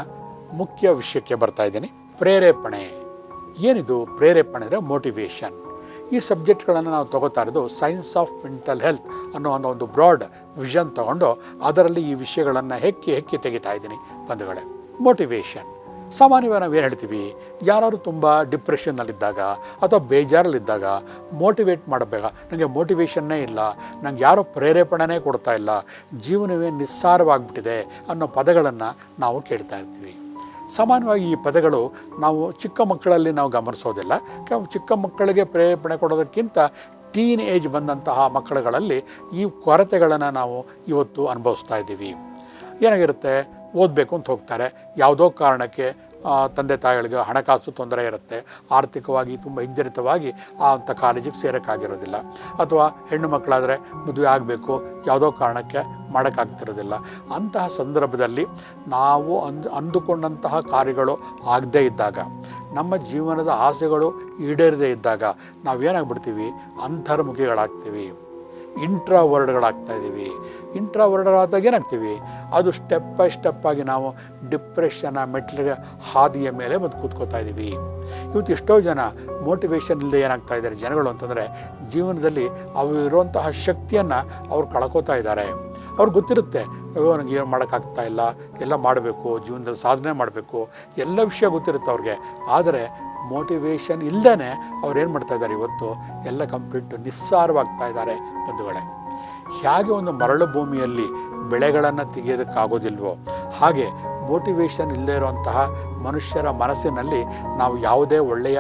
ಮುಖ್ಯ ವಿಷಯಕ್ಕೆ ಬರ್ತಾ ಇದ್ದೀನಿ. ಪ್ರೇರೇಪಣೆ. ಏನಿದು ಪ್ರೇರೇಪಣೆ ಅಂದರೆ ಮೋಟಿವೇಶನ್ ಈ ಸಬ್ಜೆಕ್ಟ್ಗಳನ್ನು ನಾವು ತಗೋತಾ ಇರೋದು ಸೈನ್ಸ್ ಆಫ್ ಮೆಂಟಲ್ ಹೆಲ್ತ್ ಅನ್ನೋ ಒಂದು ಒಂದು ಬ್ರಾಡ್ ವಿಷನ್ ತಗೊಂಡು ಅದರಲ್ಲಿ ಈ ವಿಷಯಗಳನ್ನು ಹೆಕ್ಕಿ ಹೆಕ್ಕಿ ತೆಗಿತಾ ಇದ್ದೀನಿ ಬಂಧುಗಳೇ. ಮೋಟಿವೇಶನ್ ಸಾಮಾನ್ಯವಾಗಿ ನಾವು ಏನು ಹೇಳ್ತೀವಿ? ಯಾರಾದ್ರು ತುಂಬ ಡಿಪ್ರೆಷನ್ನಲ್ಲಿದ್ದಾಗ ಅಥವಾ ಬೇಜಾರಲ್ಲಿದ್ದಾಗ ಮೋಟಿವೇಟ್ ಮಾಡಬೇಕಾ? ನನಗೆ ಮೋಟಿವೇಶನ್ನೇ ಇಲ್ಲ. ನನಗೆ ಯಾರೋ ಪ್ರೇರೇಪಣೆನೇ ಕೊಡ್ತಾ ಇಲ್ಲ. ಜೀವನವೇ ನಿಸ್ಸಾರವಾಗಿಬಿಟ್ಟಿದೆ ಅನ್ನೋ ಪದಗಳನ್ನು ನಾವು ಕೇಳ್ತಾ ಇರ್ತೀವಿ. ಸಾಮಾನ್ಯವಾಗಿ ಈ ಪದಗಳು ನಾವು ಚಿಕ್ಕ ಮಕ್ಕಳಲ್ಲಿ ನಾವು ಗಮನಿಸೋದಿಲ್ಲ. ಚಿಕ್ಕ ಮಕ್ಕಳಿಗೆ ಪ್ರೇರೇಪಣೆ ಕೊಡೋದಕ್ಕಿಂತ ಟೀನ್ ಏಜ್ ಬಂದಂತಹ ಮಕ್ಕಳುಗಳಲ್ಲಿ ಈ ಕೊರತೆಗಳನ್ನು ನಾವು ಇವತ್ತು ಅನುಭವಿಸ್ತಾ ಇದ್ದೀವಿ. ಏನಾಗಿರುತ್ತೆ? ಓದಬೇಕು ಅಂತ ಹೋಗ್ತಾರೆ. ಯಾವುದೋ ಕಾರಣಕ್ಕೆ ತಂದೆ ತಾಯಿಗಳಿಗೆ ಹಣಕಾಸು ತೊಂದರೆ ಇರುತ್ತೆ. ಆರ್ಥಿಕವಾಗಿ ತುಂಬ ಹಿಂಜರಿತವಾಗಿ ಆ ಅಂಥ ಕಾಲೇಜಿಗೆ ಸೇರೋಕ್ಕಾಗಿರೋದಿಲ್ಲ. ಅಥವಾ ಹೆಣ್ಣು ಮಕ್ಕಳಾದರೆ ಮದುವೆ ಆಗಬೇಕು, ಯಾವುದೋ ಕಾರಣಕ್ಕೆ ಮಾಡೋಕ್ಕಾಗ್ತಿರೋದಿಲ್ಲ. ಅಂತಹ ಸಂದರ್ಭದಲ್ಲಿ ನಾವು ಅಂದು, ಅಂದುಕೊಂಡಂತಹ ಕಾರ್ಯಗಳು ಆಗದೇ ಇದ್ದಾಗ, ನಮ್ಮ ಜೀವನದ ಆಸೆಗಳು ಈಡೇರದೇ ಇದ್ದಾಗ ನಾವೇನಾಗ್ಬಿಡ್ತೀವಿ? ಅಂತರ್ಮುಖಿಗಳಾಗ್ತೀವಿ ಇಂಟ್ರಾವರ್ಡ್ಗಳಾಗ್ತಾ ಇದ್ದೀವಿ. ಇಂಟ್ರಾವರ್ಡ್ಗಳಾದಾಗ ಏನಾಗ್ತೀವಿ? ಅದು ಸ್ಟೆಪ್ ಬೈ ಸ್ಟೆಪ್ ಆಗಿ ನಾವು ಡಿಪ್ರೆಷನ್ನ ಮೆಟ್ಲಿಗೆ ಹಾದಿಯ ಮೇಲೆ ಬಂದು ಕೂತ್ಕೋತಾ ಇದ್ದೀವಿ. ಇವತ್ತು ಎಷ್ಟೋ ಜನ ಮೋಟಿವೇಶನ್ ಇಲ್ಲದೆ ಏನಾಗ್ತಾ ಇದ್ದಾರೆ ಜನಗಳು ಅಂತಂದರೆ ಜೀವನದಲ್ಲಿ ಅವರು ಇರುವಂತಹ ಶಕ್ತಿಯನ್ನು ಅವ್ರು ಕಳ್ಕೋತಾ ಇದ್ದಾರೆ. ಅವ್ರಿಗೆ ಗೊತ್ತಿರುತ್ತೆ, ಅಯ್ಯೋ ನನಗೆ ಏನು ಮಾಡೋಕ್ಕಾಗ್ತಾ ಇಲ್ಲ, ಎಲ್ಲ ಮಾಡಬೇಕು, ಜೀವನದಲ್ಲಿ ಸಾಧನೆ ಮಾಡಬೇಕು, ಎಲ್ಲ ವಿಷಯ ಗೊತ್ತಿರುತ್ತೆ ಅವ್ರಿಗೆ. ಆದರೆ ಮೋಟಿವೇಶನ್ ಇಲ್ಲದೇ ಅವ್ರು ಏನು ಮಾಡ್ತಾ ಇದ್ದಾರೆ ಇವತ್ತು? ಎಲ್ಲ ಕಂಪ್ಲೀಟ್ ನಿಸ್ಸಾರವಾಗ್ತಾ ಇದ್ದಾರೆ ಬಂಧುಗಳೇ. ಹೇಗೆ ಒಂದು ಮರಳು ಭೂಮಿಯಲ್ಲಿ ಬೆಳೆಗಳನ್ನು ತೆಗೆಯೋದಕ್ಕಾಗೋದಿಲ್ವೋ ಹಾಗೆ ಮೋಟಿವೇಶನ್ ಇಲ್ಲದೇ ಇರುವಂತಹ ಮನುಷ್ಯರ ಮನಸ್ಸಿನಲ್ಲಿ ನಾವು ಯಾವುದೇ ಒಳ್ಳೆಯ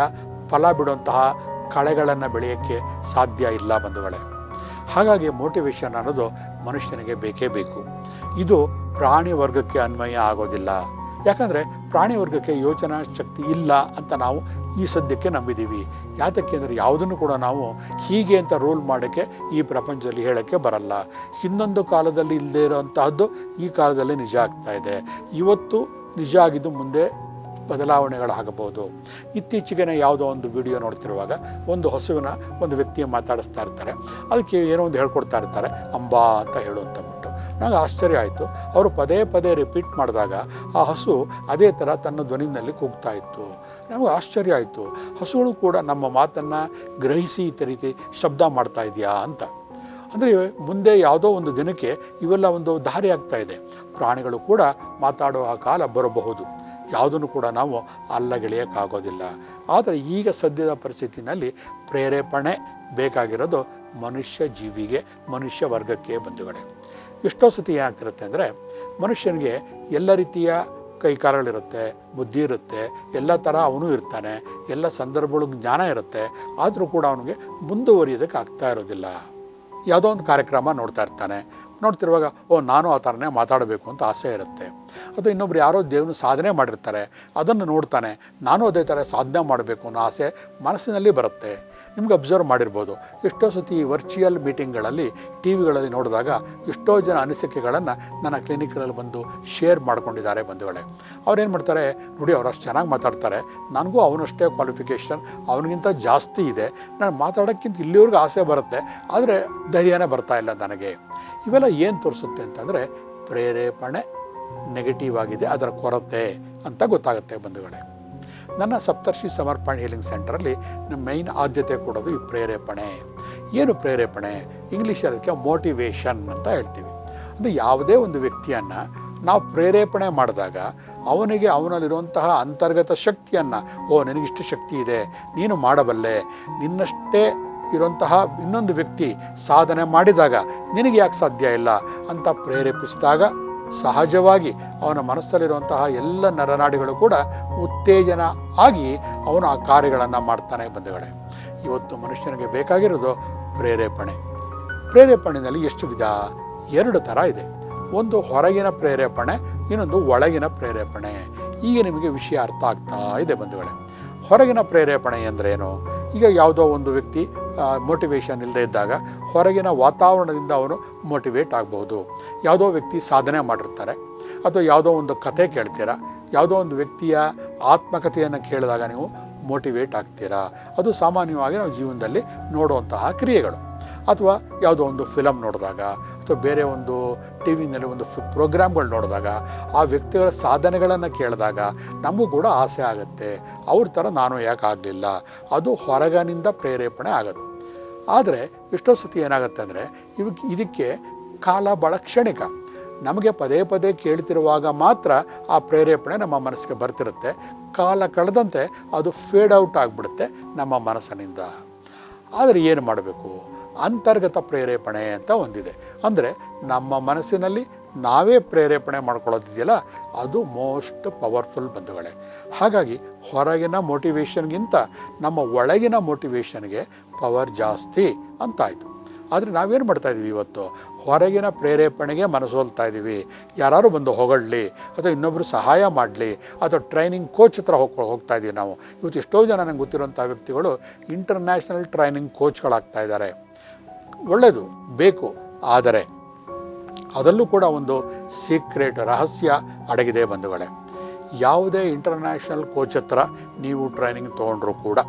ಫಲ ಬಿಡುವಂತಹ ಕಳೆಗಳನ್ನು ಬೆಳೆಯೋಕ್ಕೆ ಸಾಧ್ಯ ಇಲ್ಲ ಬಂಧುಗಳೇ. ಹಾಗಾಗಿ ಮೋಟಿವೇಶನ್ ಅನ್ನೋದು ಮನುಷ್ಯನಿಗೆ ಬೇಕೇ ಬೇಕು. ಇದು ಪ್ರಾಣಿ ವರ್ಗಕ್ಕೆ ಅನ್ವಯ ಆಗೋದಿಲ್ಲ. ಯಾಕಂದರೆ ಪ್ರಾಣಿ ವರ್ಗಕ್ಕೆ ಯೋಚನಾ ಶಕ್ತಿ ಇಲ್ಲ ಅಂತ ನಾವು ಈ ಸದ್ಯಕ್ಕೆ ನಂಬಿದ್ದೀವಿ ಯಾತಕ್ಕೆ ಅಂದರೆ ಯಾವುದನ್ನು ಕೂಡ ನಾವು ಹೀಗೆ ಅಂತ ರೋಲ್ ಮಾಡೋಕ್ಕೆ ಈ ಪ್ರಪಂಚದಲ್ಲಿ ಹೇಳೋಕ್ಕೆ ಬರಲ್ಲ. ಹಿಂದೊಂದು ಕಾಲದಲ್ಲಿ ಇಲ್ಲದೇ ಇರೋಂತಹದ್ದು ಈ ಕಾಲದಲ್ಲಿ ನಿಜ ಆಗ್ತಾ ಇದೆ. ಇವತ್ತು ನಿಜ ಆಗಿದ್ದು ಮುಂದೆ ಬದಲಾವಣೆಗಳಾಗಬಹುದು. ಇತ್ತೀಚೆಗೆ ಯಾವುದೋ ಒಂದು ವಿಡಿಯೋ ನೋಡ್ತಿರುವಾಗ ಒಂದು ಹಸುವಿನ ಒಂದು ವ್ಯಕ್ತಿಯ ಮಾತಾಡಿಸ್ತಾ ಇರ್ತಾರೆ. ಅದಕ್ಕೆ ಏನೋ ಒಂದು ಹೇಳ್ಕೊಡ್ತಾ ಇರ್ತಾರೆ. ಅಂಬಾ ಅಂತ ಹೇಳು ಅಂತಂದ್ಬಿಟ್ಟು ನನಗೆ ಆಶ್ಚರ್ಯ ಆಯಿತು. ಅವರು ಪದೇ ಪದೇ ರಿಪೀಟ್ ಮಾಡಿದಾಗ ಆ ಹಸು ಅದೇ ಥರ ತನ್ನ ಧ್ವನಿನಲ್ಲಿ ಕೂಗ್ತಾ ಇತ್ತು. ನಮಗೆ ಆಶ್ಚರ್ಯ ಆಯಿತು. ಹಸುಗಳು ಕೂಡ ನಮ್ಮ ಮಾತನ್ನು ಗ್ರಹಿಸಿ ಈ ರೀತಿ ಶಬ್ದ ಮಾಡ್ತಾ ಇದೆಯಾ ಅಂತ. ಅಂದರೆ ಮುಂದೆ ಯಾವುದೋ ಒಂದು ದಿನಕ್ಕೆ ಇವೆಲ್ಲ ಒಂದು ದಾರಿ ಆಗ್ತಾ ಇದೆ. ಪ್ರಾಣಿಗಳು ಕೂಡ ಮಾತಾಡುವ ಕಾಲ ಬರಬಹುದು. ಯಾವುದನ್ನು ಕೂಡ ನಾವು ಅಲ್ಲಗೆಳೆಯೋಕ್ಕಾಗೋದಿಲ್ಲ. ಆದರೆ ಈಗ ಸದ್ಯದ ಪರಿಸ್ಥಿತಿನಲ್ಲಿ ಪ್ರೇರೇಪಣೆ ಬೇಕಾಗಿರೋದು ಮನುಷ್ಯ ಜೀವಿಗೆ, ಮನುಷ್ಯ ವರ್ಗಕ್ಕೆ ಬಂಧುಗಳೇ. ಎಷ್ಟೋ ಸತಿ ಏನಾಗ್ತಿರುತ್ತೆ ಅಂದರೆ ಮನುಷ್ಯನಿಗೆ ಎಲ್ಲ ರೀತಿಯ ಕೈಕಾಲಗಳಿರುತ್ತೆ ಬುದ್ಧಿ ಇರುತ್ತೆ, ಎಲ್ಲ ಥರ ಅವನು ಇರ್ತಾನೆ, ಎಲ್ಲ ಸಂದರ್ಭಗಳು ಜ್ಞಾನ ಇರುತ್ತೆ, ಆದರೂ ಕೂಡ ಅವನಿಗೆ ಮುಂದುವರಿಯೋದಕ್ಕೆ ಆಗ್ತಾ ಇರೋದಿಲ್ಲ. ಯಾವುದೋ ಒಂದು ಕಾರ್ಯಕ್ರಮ ನೋಡ್ತಾ ಇರ್ತಾನೆ ನೋಡ್ತಿರುವಾಗ, ಓ, ನಾನು ಆ ಥರನೇ ಮಾತಾಡಬೇಕು ಅಂತ ಆಸೆ ಇರುತ್ತೆ. ಅದು ಇನ್ನೊಬ್ರು ಯಾರೋ ದೇವನ ಸಾಧನೆ ಮಾಡಿರ್ತಾರೆ, ಅದನ್ನು ನೋಡ್ತಾನೆ, ನಾನು ಅದೇ ಥರ ಸಾಧನೆ ಮಾಡಬೇಕು ಅನ್ನೋ ಆಸೆ ಮನಸ್ಸಿನಲ್ಲಿ ಬರುತ್ತೆ. ನಿಮ್ಗೆ ಅಬ್ಸರ್ವ್ ಮಾಡಿರ್ಬೋದು. ಎಷ್ಟೋ ಸತಿ ವರ್ಚುವಲ್ ಮೀಟಿಂಗ್ಗಳಲ್ಲಿ, ಟಿ ವಿಗಳಲ್ಲಿ ನೋಡಿದಾಗ ಎಷ್ಟೋ ಜನ ಅನಿಸಿಕೆಗಳನ್ನು ನನ್ನ ಕ್ಲಿನಿಕ್ಗಳಲ್ಲಿ ಬಂದು ಶೇರ್ ಮಾಡ್ಕೊಂಡಿದ್ದಾರೆ ಬಂಧುಗಳೇ. ಅವ್ರೇನು ಮಾಡ್ತಾರೆ, ನೋಡಿ ಅವ್ರು ಅಷ್ಟು ಚೆನ್ನಾಗಿ ಮಾತಾಡ್ತಾರೆ. ನನಗೂ ಅವನಷ್ಟೇ ಕ್ವಾಲಿಫಿಕೇಷನ್, ಅವನಿಗಿಂತ ಜಾಸ್ತಿ ಇದೆ. ನಾನು ಮಾತಾಡೋಕ್ಕಿಂತ ಇಲ್ಲಿವರೆಗೂ ಆಸೆ ಬರುತ್ತೆ. ಆದರೆ ಧೈರ್ಯನೇ ಬರ್ತಾ ಇಲ್ಲ ನನಗೆ. ಇವೆಲ್ಲ ಏನು ತೋರಿಸುತ್ತೆ ಅಂತಂದರೆ ಪ್ರೇರೇಪಣೆ ನೆಗೆಟಿವ್ ಆಗಿದೆ, ಅದರ ಕೊರತೆ ಅಂತ ಗೊತ್ತಾಗುತ್ತೆ ಬಂಧುಗಳೇ. ನನ್ನ ಸಪ್ತರ್ಷಿ ಸಮರ್ಪಣೆ ಹೀಲಿಂಗ್ ಸೆಂಟರಲ್ಲಿ ನಮ್ಮ ಮೈನ್ ಆದ್ಯತೆ ಕೊಡೋದು ಈ ಪ್ರೇರೇಪಣೆ. ಏನು ಪ್ರೇರೇಪಣೆ? ಇಂಗ್ಲೀಷ್ ಅದಕ್ಕೆ ಮೋಟಿವೇಶನ್ ಅಂತ ಹೇಳ್ತೀವಿ. ಅಂದರೆ ಯಾವುದೇ ಒಂದು ವ್ಯಕ್ತಿಯನ್ನು ನಾವು ಪ್ರೇರೇಪಣೆ ಮಾಡಿದಾಗ ಅವನಿಗೆ ಅವನಲ್ಲಿರುವಂತಹ ಅಂತರ್ಗತ ಶಕ್ತಿಯನ್ನು, ಓ, ನಿನಗಿಷ್ಟು ಶಕ್ತಿ ಇದೆ, ನೀನು ಮಾಡಬಲ್ಲೆ, ನಿನ್ನಷ್ಟೇ ಇರುವಂತಹ ಇನ್ನೊಂದು ವ್ಯಕ್ತಿ ಸಾಧನೆ ಮಾಡಿದಾಗ ನಿನಗೆ ಯಾಕೆ ಸಾಧ್ಯ ಇಲ್ಲ ಅಂತ ಪ್ರೇರೇಪಿಸಿದಾಗ ಸಹಜವಾಗಿ ಅವನ ಮನಸ್ಸಲ್ಲಿರುವಂತಹ ಎಲ್ಲ ನರನಾಡಿಗಳು ಕೂಡ ಉತ್ತೇಜನ ಆಗಿ ಅವನು ಆ ಕಾರ್ಯಗಳನ್ನು ಮಾಡ್ತಾನೆ ಬಂಧುಗಳೇ. ಇವತ್ತು ಮನುಷ್ಯನಿಗೆ ಬೇಕಾಗಿರೋದು ಪ್ರೇರೇಪಣೆ. ಪ್ರೇರೇಪಣೆಯಲ್ಲಿ ಎಷ್ಟು ವಿಧ? ಎರಡು ಥರ ಇದೆ. ಒಂದು ಹೊರಗಿನ ಪ್ರೇರೇಪಣೆ, ಇನ್ನೊಂದು ಒಳಗಿನ ಪ್ರೇರೇಪಣೆ. ಈಗ ನಿಮಗೆ ವಿಷಯ ಅರ್ಥ ಆಗ್ತಾ ಇದೆ ಬಂಧುಗಳೇ. ಹೊರಗಿನ ಪ್ರೇರೇಪಣೆ ಎಂದರೇನು? ಈಗ ಯಾವುದೋ ಒಂದು ವ್ಯಕ್ತಿ ಮೋಟಿವೇಶನ್ ಇಲ್ಲದೆ ಇದ್ದಾಗ ಹೊರಗಿನ ವಾತಾವರಣದಿಂದ ಅವನು ಮೋಟಿವೇಟ್ ಆಗ್ಬೋದು. ಯಾವುದೋ ವ್ಯಕ್ತಿ ಸಾಧನೆ ಮಾಡಿರ್ತಾರೆ. ಅಥವಾ ಯಾವುದೋ ಒಂದು ಕತೆ ಕೇಳ್ತೀರಾ? ಯಾವುದೋ ಒಂದು ವ್ಯಕ್ತಿಯ ಆತ್ಮಕಥೆಯನ್ನು ಕೇಳಿದಾಗ ನೀವು ಮೋಟಿವೇಟ್ ಆಗ್ತೀರಾ? ಅದು ಸಾಮಾನ್ಯವಾಗಿ ನಾವು ಜೀವನದಲ್ಲಿ ನೋಡುವಂತಹ ಕ್ರಿಯೆಗಳು. ಅಥವಾ ಯಾವುದೋ ಒಂದು ಫಿಲಮ್ ನೋಡಿದಾಗ ಅಥವಾ ಬೇರೆ ಒಂದು ಟಿ ವಿನಲ್ಲಿ ಒಂದು ಪ್ರೋಗ್ರಾಮ್ಗಳು ನೋಡಿದಾಗ ಆ ವ್ಯಕ್ತಿಗಳ ಸಾಧನೆಗಳನ್ನು ಕೇಳಿದಾಗ ನಮಗೂ ಕೂಡ ಆಸೆ ಆಗುತ್ತೆ. ಅವ್ರ ಥರ ನಾನು ಯಾಕೆ ಆಗಲಿಲ್ಲ? ಅದು ಹೊರಗನಿಂದ ಪ್ರೇರೇಪಣೆ ಆಗೋದು. ಆದರೆ ಎಷ್ಟೋ ಸತಿ ಏನಾಗುತ್ತೆ ಅಂದರೆ ಇವಕ್ಕೆ ಇದಕ್ಕೆ ಕಾಲ ಬಹಳ ಕ್ಷಣಿಕ. ನಮಗೆ ಪದೇ ಪದೇ ಕೇಳ್ತಿರುವಾಗ ಮಾತ್ರ ಆ ಪ್ರೇರೇಪಣೆ ನಮ್ಮ ಮನಸ್ಸಿಗೆ ಬರ್ತಿರುತ್ತೆ. ಕಾಲ ಕಳೆದಂತೆ ಅದು ಫೇಡ್ ಔಟ್ ಆಗಿಬಿಡುತ್ತೆ ನಮ್ಮ ಮನಸ್ಸಿನಿಂದ. ಆದರೆ ಏನು ಮಾಡಬೇಕು? ಅಂತರ್ಗತ ಪ್ರೇರೇಪಣೆ ಅಂತ ಒಂದಿದೆ. ಅಂದರೆ ನಮ್ಮ ಮನಸ್ಸಿನಲ್ಲಿ ನಾವೇ ಪ್ರೇರೇಪಣೆ ಮಾಡ್ಕೊಳ್ಳೋದಿದೆಯಲ್ಲ, ಅದು ಮೋಸ್ಟ್ ಪವರ್ಫುಲ್ ಬಂಧುಗಳೇ. ಹಾಗಾಗಿ ಹೊರಗಿನ ಮೋಟಿವೇಶನ್ಗಿಂತ ನಮ್ಮ ಒಳಗಿನ ಮೋಟಿವೇಶನ್ಗೆ ಪವರ್ ಜಾಸ್ತಿ ಅಂತಾಯಿತು. ಆದರೆ ನಾವೇನು ಮಾಡ್ತಾ ಇದ್ದೀವಿ ಇವತ್ತು? ಹೊರಗಿನ ಪ್ರೇರೇಪಣೆಗೆ ಮನಸೋಲ್ತಾ ಇದ್ದೀವಿ. ಯಾರು ಬಂದು ಹೊಗಳಲಿ, ಅಥವಾ ಇನ್ನೊಬ್ಬರು ಸಹಾಯ ಮಾಡಲಿ, ಅಥವಾ ಟ್ರೈನಿಂಗ್ ಕೋಚ್ ಹತ್ರ ಹೋಗ್ ಹೋಗ್ತಾ ಇದ್ದೀವಿ ನಾವು. ಇವತ್ತು ಎಷ್ಟೋ ಜನ ನನಗೆ ಗೊತ್ತಿರುವಂಥ ವ್ಯಕ್ತಿಗಳು ಇಂಟರ್ನ್ಯಾಷನಲ್ ಟ್ರೈನಿಂಗ್ ಕೋಚ್ಗಳಾಗ್ತಾ ಇದ್ದಾರೆ. ಒಳ್ಳೆಯದು ಬೇಕು. ಆದರೆ ಅದರಲ್ಲೂ ಕೂಡ ಒಂದು ಸೀಕ್ರೆಟ್ ರಹಸ್ಯ ಅಡಗಿದೆ ಬಂಧುಗಳೇ. ಯಾವುದೇ ಇಂಟರ್ನ್ಯಾಷನಲ್ ಕೋಚ್ ಹತ್ರ ನೀವು ಟ್ರೈನಿಂಗ್ ತೊಗೊಂಡ್ರೂ ಕೂಡ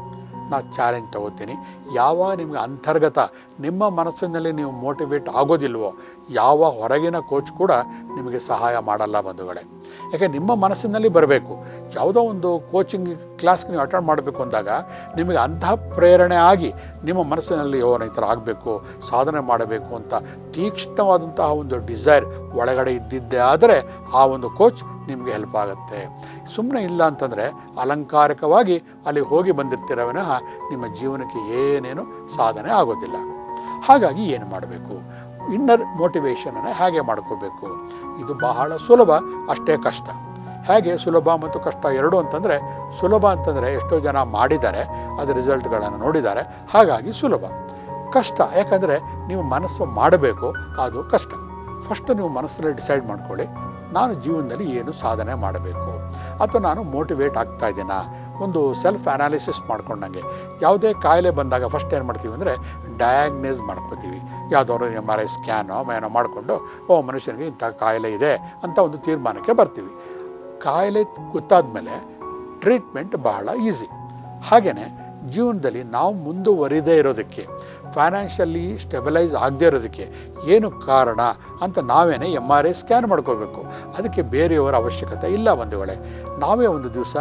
ನಾ ಚಾಲೆಂಜ್ ತಗೋತೀನಿ. ಯಾವ ನಿಮಗೆ ಅಂತರ್ಗತ, ನಿಮ್ಮ ಮನಸ್ಸಿನಲ್ಲಿ ನೀವು ಮೋಟಿವೇಟ್ ಆಗೋದಿಲ್ವೋ, ಯಾವ ಹೊರಗಿನ ಕೋಚ್ ಕೂಡ ನಿಮಗೆ ಸಹಾಯ ಮಾಡಲ್ಲ ಬಂಧುಗಳೇ. ಯಾಕೆ ನಿಮ್ಮ ಮನಸ್ಸಿನಲ್ಲಿ ಬರಬೇಕು? ಯಾವುದೋ ಒಂದು ಕೋಚಿಂಗ್ ಕ್ಲಾಸ್ಗೆ ನೀವು ಅಟೆಂಡ್ ಮಾಡಬೇಕು ಅಂದಾಗ ನಿಮಗೆ ಅಂತಹ ಪ್ರೇರಣೆ ಆಗಿ ನಿಮ್ಮ ಮನಸ್ಸಿನಲ್ಲಿ ಅವನ ಈ ಥರ ಆಗಬೇಕು, ಸಾಧನೆ ಮಾಡಬೇಕು ಅಂತ ತೀಕ್ಷ್ಣವಾದಂತಹ ಒಂದು ಡಿಸೈರ್ ಒಳಗಡೆ ಇದ್ದಿದ್ದೇ ಆದರೆ ಆ ಒಂದು ಕೋಚ್ ನಿಮಗೆ ಹೆಲ್ಪ್ ಆಗುತ್ತೆ. ಸುಮ್ಮನೆ ಇಲ್ಲ ಅಂತಂದರೆ ಅಲಂಕಾರಿಕವಾಗಿ ಅಲ್ಲಿ ಹೋಗಿ ಬಂದಿರ್ತೀರ ನಿಮ್ಮ ಜೀವನಕ್ಕೆ ಏನೇನು ಸಾಧನೆ ಆಗೋದಿಲ್ಲ. ಹಾಗಾಗಿ ಏನು ಮಾಡಬೇಕು? ಇನ್ನರ್ ಮೋಟಿವೇಶನನ್ನು ಹೇಗೆ ಮಾಡ್ಕೋಬೇಕು? ಇದು ಬಹಳ ಸುಲಭ, ಅಷ್ಟೇ ಕಷ್ಟ. ಹೇಗೆ ಸುಲಭ ಮತ್ತು ಕಷ್ಟ ಎರಡು ಅಂತಂದರೆ, ಸುಲಭ ಅಂತಂದರೆ ಎಷ್ಟೋ ಜನ ಮಾಡಿದ್ದಾರೆ, ಅದು ರಿಸಲ್ಟ್ಗಳನ್ನು ನೋಡಿದ್ದಾರೆ, ಹಾಗಾಗಿ ಸುಲಭ. ಕಷ್ಟ, ಯಾಕಂದರೆ ನೀವು ಮನಸ್ಸು ಮಾಡಬೇಕು, ಅದು ಕಷ್ಟ. ಫಸ್ಟ್ ನೀವು ಮನಸ್ಸಲ್ಲಿ ಡಿಸೈಡ್ ಮಾಡ್ಕೊಳ್ಳಿ ನಾನು ಜೀವನದಲ್ಲಿ ಏನು ಸಾಧನೆ ಮಾಡಬೇಕು? ಅಥವಾ ನಾನು ಮೋಟಿವೇಟ್ ಆಗ್ತಾ ಇದ್ದೀನಾ? ಒಂದು ಸೆಲ್ಫ್ ಅನಾಲಿಸಿಸ್ ಮಾಡ್ಕೊಂಡಂಗೆ. ಯಾವುದೇ ಕಾಯಿಲೆ ಬಂದಾಗ ಫಸ್ಟ್ ಏನು ಮಾಡ್ತೀವಿ ಅಂದರೆ ಡಯಾಗ್ನೈಸ್ ಮಾಡ್ಕೋತೀವಿ. ಯಾವುದಾದ್ರು ಎಂ ಆರ್ ಐ ಸ್ಕ್ಯಾನೋ ಏನೋ ಮಾಡಿಕೊಂಡು, ಓ, ಮನುಷ್ಯನಿಗೆ ಇಂಥ ಕಾಯಿಲೆ ಇದೆ ಅಂತ ಒಂದು ತೀರ್ಮಾನಕ್ಕೆ ಬರ್ತೀವಿ. ಕಾಯಿಲೆ ಗೊತ್ತಾದ ಮೇಲೆ ಟ್ರೀಟ್ಮೆಂಟ್ ಬಹಳ ಈಸಿ ಹಾಗೆಯೇ ಜೀವನದಲ್ಲಿ ನಾವು ಮುಂದುವರಿದೇ ಇರೋದಕ್ಕೆ ಫೈನಾನ್ಷಿಯಲಿ ಸ್ಟೆಬಿಲೈಸ್ ಆಗದೇ ಇರೋದಕ್ಕೆ ಏನು ಕಾರಣ ಅಂತ ನಾವೇನೇ ಎಂ ಆರ್ ಐ ಸ್ಕ್ಯಾನ್ ಮಾಡ್ಕೋಬೇಕು. ಅದಕ್ಕೆ ಬೇರೆಯವರ ಅವಶ್ಯಕತೆ ಇಲ್ಲ ಬಂಧುಗಳೇ ನಾವೇ ಒಂದು ದಿವಸ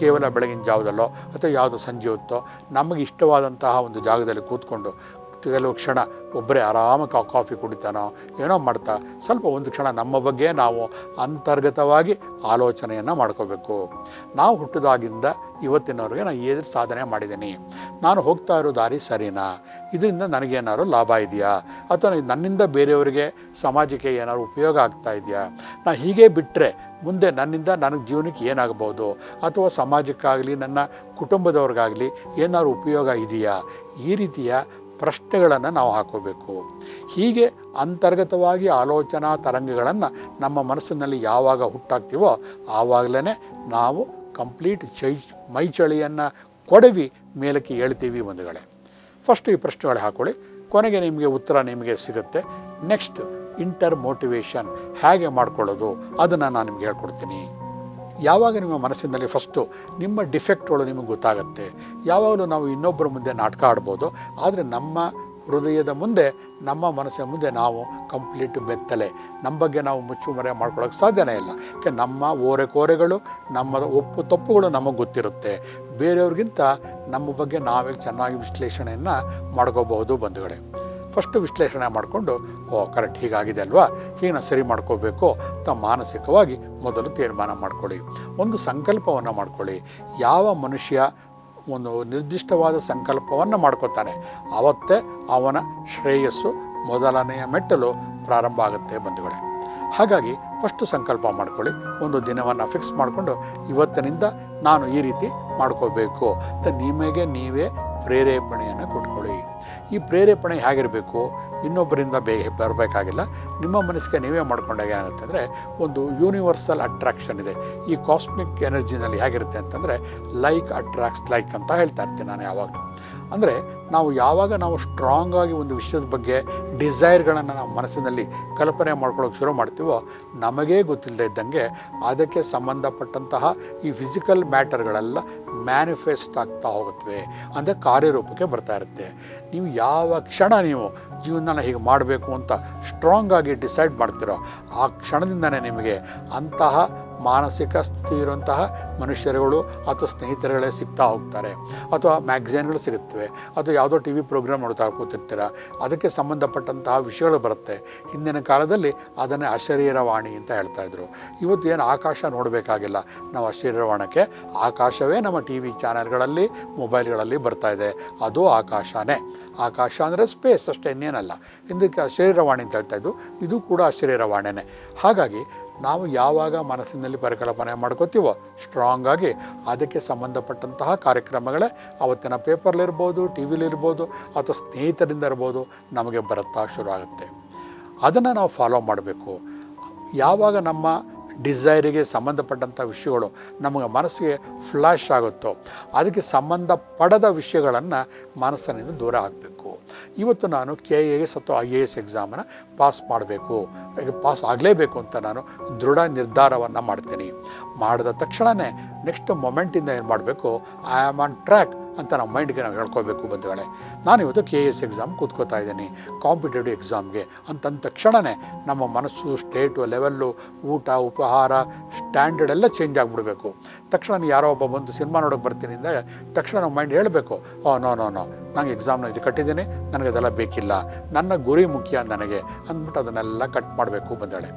ಕೇವಲ ಬೆಳಗಿನ ಜಾವದಲ್ಲೋ ಅಥವಾ ಯಾವುದೋ ಸಂಜೆ ಹೊತ್ತೋ ನಮಗೆ ಇಷ್ಟವಾದಂತಹ ಒಂದು ಜಾಗದಲ್ಲಿ ಕೂತ್ಕೊಂಡು ಕೆಲವು ಕ್ಷಣ ಒಬ್ಬರೇ ಆರಾಮ ಕಾಫಿ ಕುಡಿತಾನೋ ಏನೋ ಮಾಡ್ತಾ, ಸ್ವಲ್ಪ ಒಂದು ಕ್ಷಣ ನಮ್ಮ ಬಗ್ಗೆ ನಾವು ಅಂತರ್ಗತವಾಗಿ ಆಲೋಚನೆಯನ್ನು ಮಾಡ್ಕೋಬೇಕು. ನಾವು ಹುಟ್ಟಿದಾಗಿಂದ ಇವತ್ತಿನವರೆಗೆ ನಾನು ಏನು ಸಾಧನೆ ಮಾಡಿದ್ದೀನಿ. ನಾನು ಹೋಗ್ತಾ ಇರೋ ದಾರಿ ಸರಿನಾ? ಇದರಿಂದ ನನಗೇನಾದ್ರು ಲಾಭ ಇದೆಯಾ? ಅಥವಾ ನನ್ನಿಂದ ಬೇರೆಯವರಿಗೆ ಸಮಾಜಕ್ಕೆ ಏನಾದ್ರು ಉಪಯೋಗ ಆಗ್ತಾ ಇದೆಯಾ? ನಾ ಹೀಗೆ ಬಿಟ್ಟರೆ ಮುಂದೆ ನನ್ನಿಂದ ನನಗೆ ಜೀವನಕ್ಕೆ ಏನಾಗ್ಬೋದು? ಅಥವಾ ಸಮಾಜಕ್ಕಾಗಲಿ, ನನ್ನ ಕುಟುಂಬದವ್ರಿಗಾಗಲಿ ಏನಾದ್ರು ಉಪಯೋಗ ಇದೆಯಾ? ಈ ರೀತಿಯ ಪ್ರಶ್ನೆಗಳನ್ನು ನಾವು ಹಾಕೋಬೇಕು. ಹೀಗೆ ಅಂತರ್ಗತವಾಗಿ ಆಲೋಚನಾ ತರಂಗಗಳನ್ನು ನಮ್ಮ ಮನಸ್ಸಿನಲ್ಲಿ ಯಾವಾಗ ಹುಟ್ಟಾಗ್ತೀವೋ ಆವಾಗಲೇ ನಾವು ಕಂಪ್ಲೀಟ್ ಚೈ ಮೈಚಳಿಯನ್ನು ಕೊಡವಿ ಮೇಲಕ್ಕೆ ಹೇಳ್ತೀವಿ ಒಂದುಗಳೇ ಫಸ್ಟ್ ಈ ಪ್ರಶ್ನೆಗಳು ಹಾಕೊಳ್ಳಿ. ಕೊನೆಗೆ ನಿಮಗೆ ಉತ್ತರ ನಿಮಗೆ ಸಿಗುತ್ತೆ. ನೆಕ್ಸ್ಟ್ ಇಂಟರ್ ಮೋಟಿವೇಶನ್ ಹೇಗೆ ಮಾಡ್ಕೊಳ್ಳೋದು? ಅದನ್ನು ನಾನು ನಿಮ್ಗೆ ಹೇಳ್ಕೊಡ್ತೀನಿ. ಯಾವಾಗ ನಿಮ್ಮ ಮನಸ್ಸಿನಲ್ಲಿ ಫಸ್ಟು ನಿಮ್ಮ ಡಿಫೆಕ್ಟ್ಗಳು ನಿಮಗೆ ಗೊತ್ತಾಗುತ್ತೆ, ಯಾವಾಗಲೂ ನಾವು ಇನ್ನೊಬ್ಬರ ಮುಂದೆ ನಾಟಕ ಆಡ್ಬೋದು, ಆದರೆ ನಮ್ಮ ಹೃದಯದ ಮುಂದೆ, ನಮ್ಮ ಮನಸ್ಸಿನ ಮುಂದೆ ನಾವು ಕಂಪ್ಲೀಟ್ ಬೆತ್ತಲೆ. ನಮ್ಮ ಬಗ್ಗೆ ನಾವು ಮುಚ್ಚುಮರೆ ಮಾಡ್ಕೊಳ್ಳೋಕೆ ಸಾಧ್ಯನೇ ಇಲ್ಲ. ಯಾಕೆ ನಮ್ಮ ಓರೆ ಕೋರೆಗಳು, ನಮ್ಮ ಒಪ್ಪು ತಪ್ಪುಗಳು ನಮಗೆ ಗೊತ್ತಿರುತ್ತೆ. ಬೇರೆಯವ್ರಿಗಿಂತ ನಮ್ಮ ಬಗ್ಗೆ ನಾವೇ ಚೆನ್ನಾಗಿ ವಿಶ್ಲೇಷಣೆಯನ್ನು ಮಾಡ್ಕೋಬಹುದು ಬಂಧುಗಳೇ. ಫಸ್ಟು ವಿಶ್ಲೇಷಣೆ ಮಾಡಿಕೊಂಡು, ಓ ಕರೆಕ್ಟ್ ಹೀಗಾಗಿದೆ ಅಲ್ವಾ? ಹೀಗೆ ಸರಿ ಮಾಡ್ಕೋಬೇಕು ತಮ್ಮ ಮಾನಸಿಕವಾಗಿ ಮೊದಲು ತೀರ್ಮಾನ ಮಾಡ್ಕೊಳ್ಳಿ. ಒಂದು ಸಂಕಲ್ಪವನ್ನು ಮಾಡ್ಕೊಳ್ಳಿ. ಯಾವ ಮನುಷ್ಯ ಒಂದು ನಿರ್ದಿಷ್ಟವಾದ ಸಂಕಲ್ಪವನ್ನು ಮಾಡ್ಕೋತಾನೆ ಆವತ್ತೇ ಅವನ ಶ್ರೇಯಸ್ಸು ಮೊದಲನೆಯ ಮೆಟ್ಟಲು ಪ್ರಾರಂಭ ಆಗುತ್ತೆ ಬಂಧುಗಳೇ. ಹಾಗಾಗಿ ಫಸ್ಟು ಸಂಕಲ್ಪ ಮಾಡ್ಕೊಳ್ಳಿ. ಒಂದು ದಿನವನ್ನು ಫಿಕ್ಸ್ ಮಾಡಿಕೊಂಡು, ಇವತ್ತಿನಿಂದ ನಾನು ಈ ರೀತಿ ಮಾಡ್ಕೋಬೇಕು. ಅಂತ ನಿಮಗೆ ನೀವೇ ಪ್ರೇರೇಪಣೆಯನ್ನು ಕೊಟ್ಕೊಳ್ಳಿ. ಈ ಪ್ರೇರೇಪಣೆ ಹೇಗಿರಬೇಕು? ಇನ್ನೊಬ್ಬರಿಂದ ಬೇಗ ಬರಬೇಕಾಗಿಲ್ಲ. ನಿಮ್ಮ ಮನಸ್ಸಿಗೆ ನೀವೇ ಮಾಡ್ಕೊಂಡಾಗ ಏನಾಗುತ್ತೆ ಅಂದರೆ ಒಂದು ಯೂನಿವರ್ಸಲ್ ಅಟ್ರಾಕ್ಷನ್ ಇದೆ. ಈ ಕಾಸ್ಮಿಕ್ ಎನರ್ಜಿನಲ್ಲಿ ಹೇಗಿರುತ್ತೆ ಅಂತಂದರೆ ಲೈಕ್ ಅಟ್ರಾಕ್ಟ್ಸ್ ಲೈಕ್ ಅಂತ ಹೇಳ್ತಾ ಇರ್ತೀನಿ ನಾನು ಯಾವಾಗಲೂ. ಅಂದರೆ ನಾವು ಯಾವಾಗ ನಾವು ಸ್ಟ್ರಾಂಗ್ ಆಗಿ ಒಂದು ವಿಷಯದ ಬಗ್ಗೆ ಡಿಸೈರ್ಗಳನ್ನು ನಮ್ಮ ಮನಸ್ಸಿನಲ್ಲಿ ಕಲ್ಪನೆ ಮಾಡ್ಕೊಳ್ಳೋಕೆ ಶುರು ಮಾಡ್ತೀವೋ ನಮಗೇ ಗೊತ್ತಿಲ್ಲದೆ ಇದ್ದಂಗೆ ಅದಕ್ಕೆ ಸಂಬಂಧಪಟ್ಟಂತಹ ಈ ಫಿಸಿಕಲ್ ಮ್ಯಾಟರ್ಗಳೆಲ್ಲ ಮ್ಯಾನಿಫೆಸ್ಟ್ ಆಗ್ತಾ ಹೋಗುತ್ತವೆ ಅಂದರೆ ಕಾರ್ಯರೂಪಕ್ಕೆ ಬರ್ತಾ ಇರುತ್ತೆ. ನೀವು ಯಾವ ಕ್ಷಣ ನೀವು ಜೀವನನ ಹೀಗೆ ಮಾಡಬೇಕು ಅಂತ ಸ್ಟ್ರಾಂಗ್ ಆಗಿ ಡಿಸೈಡ್ ಮಾಡ್ತೀರೋ ಆ ಕ್ಷಣದಿಂದನೇ ನಿಮಗೆ ಅಂತಹ ಮಾನಸಿಕ ಸ್ಥಿತಿ ಇರುವಂತಹ ಮನುಷ್ಯರುಗಳು ಅಥವಾ ಸ್ನೇಹಿತರುಗಳೇ ಸಿಗ್ತಾ ಹೋಗ್ತಾರೆ. ಅಥವಾ ಮ್ಯಾಗ್ಝಿನ್ಗಳು ಸಿಗುತ್ತವೆ. ಅಥವಾ ಯಾವುದೋ ಟಿ ವಿ ಪ್ರೋಗ್ರಾಮ್ ನೋಡ್ತಾ ಕೂತಿರ್ತೀರ, ಅದಕ್ಕೆ ಸಂಬಂಧಪಟ್ಟಂತಹ ವಿಷಯಗಳು ಬರುತ್ತೆ. ಹಿಂದಿನ ಕಾಲದಲ್ಲಿ ಅದನ್ನೇ ಅಶರೀರವಾಣಿ ಅಂತ ಹೇಳ್ತಾ ಇದ್ರು. ಇವತ್ತು ಏನು ಆಕಾಶ ನೋಡಬೇಕಾಗಿಲ್ಲ. ನಾವು ಅಶರೀರವಾಣಕ್ಕೆ ಆಕಾಶವೇ ನಮ್ಮ ಟಿ ವಿ ಚಾನೆಲ್ಗಳಲ್ಲಿ, ಮೊಬೈಲ್ಗಳಲ್ಲಿ ಬರ್ತಾ ಇದೆ. ಅದು ಆಕಾಶನೇ. ಆಕಾಶ ಅಂದರೆ ಸ್ಪೇಸ್ ಅಷ್ಟೇ, ಇನ್ನೇನಲ್ಲ. ಹಿಂದಕ್ಕೆ ಅಶರೀರವಾಣಿ ಅಂತ ಹೇಳ್ತಾ ಇದ್ದು ಇದು ಕೂಡ ಅಶರೀರವಾಣಿನೇ ಹಾಗಾಗಿ ನಾವು ಯಾವಾಗ ಮನಸ್ಸಿನಲ್ಲಿ ಪರಿಕಲ್ಪನೆ ಮಾಡ್ಕೋತೀವೋ ಸ್ಟ್ರಾಂಗ್ ಆಗಿ ಅದಕ್ಕೆ ಸಂಬಂಧಪಟ್ಟಂತಹ ಕಾರ್ಯಕ್ರಮಗಳೇ ಅವತ್ತಿನ ಪೇಪರ್ಲಿರ್ಬೋದು ಟಿ ವಿಲಿರ್ಬೋದು ಅಥವಾ ಸ್ನೇಹಿತರಿಂದ ಇರ್ಬೋದು ನಮಗೆ ಬರುತ್ತಾ ಶುರು ಆಗುತ್ತೆ ಅದನ್ನು ನಾವು ಫಾಲೋ ಮಾಡಬೇಕು. ಯಾವಾಗ ನಮ್ಮ ಡಿಸೈರಿಗೆ ಸಂಬಂಧಪಟ್ಟಂಥ ವಿಷಯಗಳು ನಮಗೆ ಮನಸ್ಸಿಗೆ ಫ್ಲ್ಯಾಶ್ ಆಗುತ್ತೋ, ಅದಕ್ಕೆ ಸಂಬಂಧಪಡದ ವಿಷಯಗಳನ್ನು ಮನಸ್ಸಿನಿಂದ ದೂರ ಆಗಬೇಕು ಇವತ್ತು ನಾನು ಕೆ ಎ ಎಸ್ ಅಥವಾ ಐ ಎ ಎಸ್ ಎಕ್ಸಾಮನ್ನು ಪಾಸ್ ಮಾಡಬೇಕು. ಈಗ ಪಾಸ್ ಆಗಲೇಬೇಕು ಅಂತ ನಾನು ದೃಢ ನಿರ್ಧಾರವನ್ನು ಮಾಡ್ತೀನಿ. ಮಾಡಿದ ತಕ್ಷಣವೇ ನೆಕ್ಸ್ಟ್ ಮೊಮೆಂಟಿಂದ ಏನು ಮಾಡಬೇಕು? ಐ ಆಮ್ ಆನ್ ಟ್ರ್ಯಾಕ್ ಅಂತ ನಮ್ಮ ಮೈಂಡ್ಗೆ ನಾವು ಹೇಳ್ಕೋಬೇಕು ನಾನು ಇವತ್ತು ಕೆ ಎಸ್ ಎಕ್ಸಾಮ್ ಕೂತ್ಕೋತಾ ಇದ್ದೀನಿ. ಕಾಂಪಿಟೇಟಿವ್ ಎಕ್ಸಾಮ್ಗೆ ಅಂತಂದ ತಕ್ಷಣವೇ ನಮ್ಮ ಮನಸ್ಸು, ಸ್ಟೇಟು, ಲೆವೆಲ್ಲು, ಊಟ, ಉಪಹಾರ, ಸ್ಟ್ಯಾಂಡರ್ಡ್ ಎಲ್ಲ ಚೇಂಜ್ ಆಗಿಬಿಡಬೇಕು. ತಕ್ಷಣ ಯಾರೋ ಒಬ್ಬ ಬಂದು ಸಿನಿಮಾ ನೋಡೋಕೆ ಬರ್ತೀನಿ ಅಂದರೆ ತಕ್ಷಣ ನಮ್ಮ ಮೈಂಡ್ ಹೇಳಬೇಕು, ಓ, ನೋ ನೋ ನೋ, ನಂಗೆ ಎಕ್ಸಾಮ್ನ ಇದು ಕಟ್ಟಿದ್ದೀನಿ, ನನಗೆ ಅದೆಲ್ಲ ಬೇಕಿಲ್ಲ. ನನ್ನ ಗುರಿ ಮುಖ್ಯ ನನಗೆ, ಅಂದ್ಬಿಟ್ಟು ಅದನ್ನೆಲ್ಲ ಕಟ್ ಮಾಡಬೇಕು ಬಂದಾಳೆ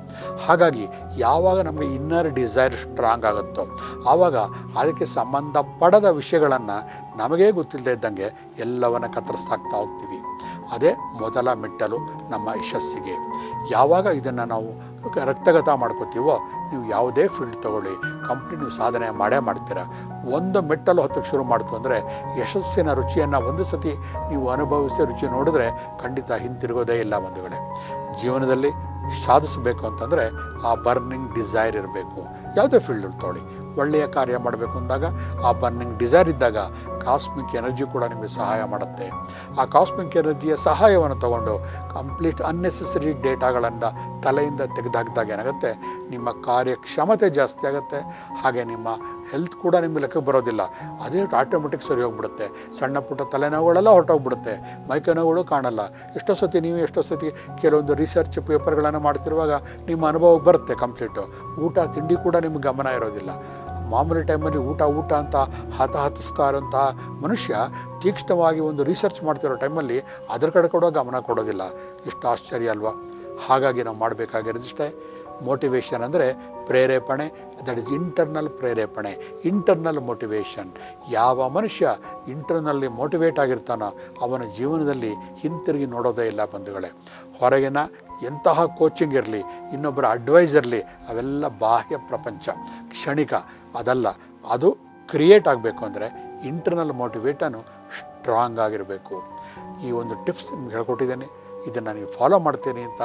ಹಾಗಾಗಿ ಯಾವಾಗ ನಮಗೆ ಇನ್ನರ್ ಡಿಸೈರ್ ಸ್ಟ್ರಾಂಗ್ ಆಗುತ್ತೋ, ಆವಾಗ ಅದಕ್ಕೆ ಸಂಬಂಧಪಡದ ವಿಷಯಗಳನ್ನು ನಮಗೇ ಗೊತ್ತಿಲ್ಲದೆ ಇದ್ದಂಗೆ ಎಲ್ಲವನ್ನ ಕತ್ತರಿಸ್ತಾಗ್ತಾ ಹೋಗ್ತೀವಿ. ಅದೇ ಮೊದಲ ಮೆಟ್ಟಲು ನಮ್ಮ ಯಶಸ್ಸಿಗೆ. ಯಾವಾಗ ಇದನ್ನು ನಾವು ರಕ್ತಗತ ಮಾಡ್ಕೋತೀವೋ ನೀವು ಯಾವುದೇ ಫೀಲ್ಡ್ ತೊಗೊಳ್ಳಿ ಕಂಪ್ನಿ ನೀವು ಸಾಧನೆ ಮಾಡೇ ಮಾಡ್ತೀರಾ. ಒಂದು ಮೆಟ್ಟಲು ಹತ್ತಕ್ಕೆ ಶುರು ಮಾಡ್ತು ಅಂದರೆ ಯಶಸ್ಸಿನ ರುಚಿಯನ್ನು ಒಂದು ಸತಿ ನೀವು ಅನುಭವಿಸಿ ರುಚಿ ನೋಡಿದ್ರೆ ಖಂಡಿತ ಹಿಂತಿರುಗೋದೇ ಇಲ್ಲ ಬಂಧುಗಳೇ. ಜೀವನದಲ್ಲಿ ಸಾಧಿಸಬೇಕು ಅಂತಂದರೆ ಆ ಬರ್ನಿಂಗ್ ಡಿಸೈರ್ ಇರಬೇಕು. ಯಾವುದೇ ಫೀಲ್ಡ್ ತೊಗೊಳ್ಳಿ. ಒಳ್ಳೆಯ ಕಾರ್ಯ ಮಾಡಬೇಕು ಅಂದಾಗ ಆ ಬರ್ನಿಂಗ್ ಡಿಸೈರ್ ಇದ್ದಾಗ ಕಾಸ್ಮಿಕ್ ಎನರ್ಜಿ ಕೂಡ ನಿಮಗೆ ಸಹಾಯ ಮಾಡುತ್ತೆ. ಆ ಕಾಸ್ಮಿಕ್ ಎನರ್ಜಿಯ ಸಹಾಯವನ್ನು ತಗೊಂಡು ಕಂಪ್ಲೀಟ್ ಅನ್ನೆಸೆಸರಿ ಡೇಟಾಗಳನ್ನು ತಲೆಯಿಂದ ತೆಗೆದಾಕಿದಾಗ ಏನಾಗುತ್ತೆ? ನಿಮ್ಮ ಕಾರ್ಯಕ್ಷಮತೆ ಜಾಸ್ತಿ ಆಗುತ್ತೆ. ಹಾಗೆ ನಿಮ್ಮ ಹೆಲ್ತ್ ಕೂಡ ನಿಮಗೆ ಲೆಕ್ಕಕ್ಕೆ ಬರೋದಿಲ್ಲ. ಅದೇ ಆಟೋಮೆಟಿಕ್ ಸರಿ ಹೋಗ್ಬಿಡುತ್ತೆ. ಸಣ್ಣ ಪುಟ್ಟ ತಲೆನೋವುಗಳೆಲ್ಲ ಹೊರಟೋಗ್ಬಿಡುತ್ತೆ. ಮೈಕೈ ನೋವುಗಳು ಕಾಣಲ್ಲ. ಎಷ್ಟೋ ಸತಿ ನೀವು ಎಷ್ಟೋ ಸತಿ ಕೆಲವೊಂದು ರಿಸರ್ಚ್ ಪೇಪರ್ಗಳನ್ನು ಮಾಡ್ತಿರುವಾಗ ನಿಮ್ಮ ಅನುಭವಕ್ಕೆ ಬರುತ್ತೆ ಕಂಪ್ಲೀಟು. ಊಟ, ತಿಂಡಿ ಕೂಡ ನಿಮ್ಗೆ ಗಮನ ಇರೋದಿಲ್ಲ. ಮಾಮೂಲಿ ಟೈಮಲ್ಲಿ ಊಟ ಊಟ ಅಂತ ಹತಹತಿಸ್ತಾ ಇರೋಂತಹ ಮನುಷ್ಯ ತೀಕ್ಷ್ಣವಾಗಿ ಒಂದು ರಿಸರ್ಚ್ ಮಾಡ್ತಿರೋ ಟೈಮಲ್ಲಿ ಅದರ ಕಡೆ ಕೂಡ ಗಮನ ಕೊಡೋದಿಲ್ಲ. ಇಷ್ಟು ಆಶ್ಚರ್ಯ ಅಲ್ವಾ? ಹಾಗಾಗಿ ನಾವು ಮಾಡಬೇಕಾಗಿರೋದಿಷ್ಟೇ ಮೋಟಿವೇಶನ್ ಅಂದರೆ ಪ್ರೇರೇಪಣೆ ದಟ್ ಇಸ್ ಇಂಟರ್ನಲ್ ಪ್ರೇರೇಪಣೆ ಇಂಟರ್ನಲ್ ಮೋಟಿವೇಶನ್ ಯಾವ ಮನುಷ್ಯ ಇಂಟರ್ನಲ್ಲಿ ಮೋಟಿವೇಟ್ ಆಗಿರ್ತಾನೋ ಅವನ ಜೀವನದಲ್ಲಿ ಹಿಂತಿರುಗಿ ನೋಡೋದೇ ಇಲ್ಲ ಬಂಧುಗಳೇ. ಹೊರಗಿನ ಎಂತಹ ಕೋಚಿಂಗ್ ಇರಲಿ, ಇನ್ನೊಬ್ಬರ ಅಡ್ವೈಸ್ ಇರಲಿ, ಅವೆಲ್ಲ ಬಾಹ್ಯ ಪ್ರಪಂಚ, ಕ್ಷಣಿಕ. ಅದಲ್ಲ. ಅದು ಕ್ರಿಯೇಟ್ ಆಗಬೇಕು ಅಂದರೆ ಇಂಟರ್ನಲ್ ಮೋಟಿವೇಟನ್ನು ಸ್ಟ್ರಾಂಗ್ ಆಗಿರಬೇಕು. ಈ ಒಂದು ಟಿಪ್ಸ್ ನಿಮ್ಗೆ ಹೇಳ್ಕೊಟ್ಟಿದ್ದೇನೆ. ಇದನ್ನು ನೀವು ಫಾಲೋ ಮಾಡ್ತೀನಿ ಅಂತ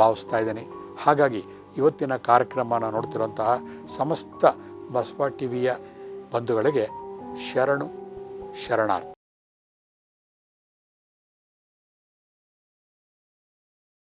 ಭಾವಿಸ್ತಾ ಇದ್ದೀನಿ. ಹಾಗಾಗಿ ಇವತ್ತಿನ ಕಾರ್ಯಕ್ರಮನ ನೋಡ್ತಿರುವಂತಹ ಸಮಸ್ತ ಬಸವ ಟಿ ವಿಯ ಬಂಧುಗಳಿಗೆ ಶರಣು, ಶರಣಾರ್ಥಿ.